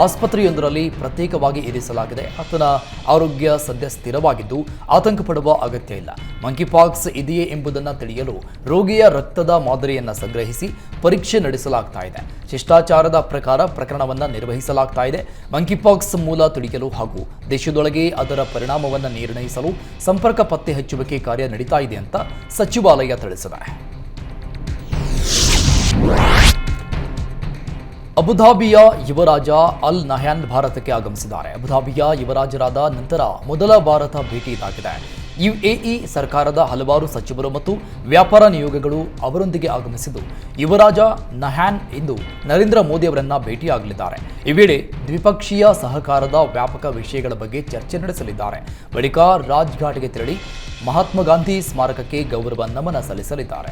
ಆಸ್ಪತ್ರೆಯೊಂದರಲ್ಲಿ ಪ್ರತ್ಯೇಕವಾಗಿ ಇರಿಸಲಾಗಿದೆ. ಆತನ ಆರೋಗ್ಯ ಸದ್ಯ ಸ್ಥಿರವಾಗಿದ್ದು ಆತಂಕ ಪಡುವ ಅಗತ್ಯ ಇಲ್ಲ. ಮಂಕಿ ಪಾಕ್ಸ್ ಇದೆಯೇ ಎಂಬುದನ್ನು ತಿಳಿಯಲು ರೋಗಿಯ ರಕ್ತದ ಮಾದರಿಯನ್ನು ಸಂಗ್ರಹಿಸಿ ಪರೀಕ್ಷೆ ನಡೆಸಲಾಗ್ತಾ ಇದೆ. ಶಿಷ್ಟಾಚಾರದ ಪ್ರಕಾರ ಪ್ರಕರಣವನ್ನು ನಿರ್ವಹಿಸಲಾಗ್ತಾ ಇದೆ. ಮಂಕಿಪಾಕ್ಸ್ ಮೂಲ ತಿಳಿಯಲು ಹಾಗೂ ದೇಶದೊಳಗೆ ಅದರ ಪರಿಣಾಮವನ್ನು ನಿರ್ಣಯಿಸಲು ಸಂಪರ್ಕ ಪತ್ತೆ ಹಚ್ಚುವಿಕೆ ಕಾರ್ಯ ನಡೀತಾ ಇದೆ ಅಂತ ಸಚಿವಾಲಯ ತಿಳಿಸಿದೆ ಅಬುಧಾಬಿಯ ಯುವರಾಜ ಅಲ್ ನಹ್ಯಾನ್ ಭಾರತಕ್ಕೆ ಆಗಮಿಸಿದ್ದಾರೆ ಅಬುಧಾಬಿಯ ಯುವರಾಜರಾದ ನಂತರ ಮೊದಲ ಭಾರತ ಭೇಟಿ ಇದಾಗಿದೆ ಯುಎಇ ಸರ್ಕಾರದ ಹಲವಾರು ಸಚಿವರು ಮತ್ತು ವ್ಯಾಪಾರ ನಿಯೋಗಗಳು ಅವರೊಂದಿಗೆ ಆಗಮಿಸಿದ್ದು. ಯುವರಾಜ ನಹ್ಯಾನ್ ಇಂದು ನರೇಂದ್ರ ಮೋದಿ ಅವರನ್ನ ಭೇಟಿಯಾಗಲಿದ್ದಾರೆ. ಈ ವೇಳೆ ದ್ವಿಪಕ್ಷೀಯ ಸಹಕಾರದ ವ್ಯಾಪಕ ವಿಷಯಗಳ ಬಗ್ಗೆ ಚರ್ಚೆ ನಡೆಸಲಿದ್ದಾರೆ. ಬಳಿಕ ರಾಜ್ಘಾಟ್ಗೆ ತೆರಳಿ ಮಹಾತ್ಮ ಗಾಂಧಿ ಸ್ಮಾರಕಕ್ಕೆ ಗೌರವ ನಮನ ಸಲ್ಲಿಸಲಿದ್ದಾರೆ.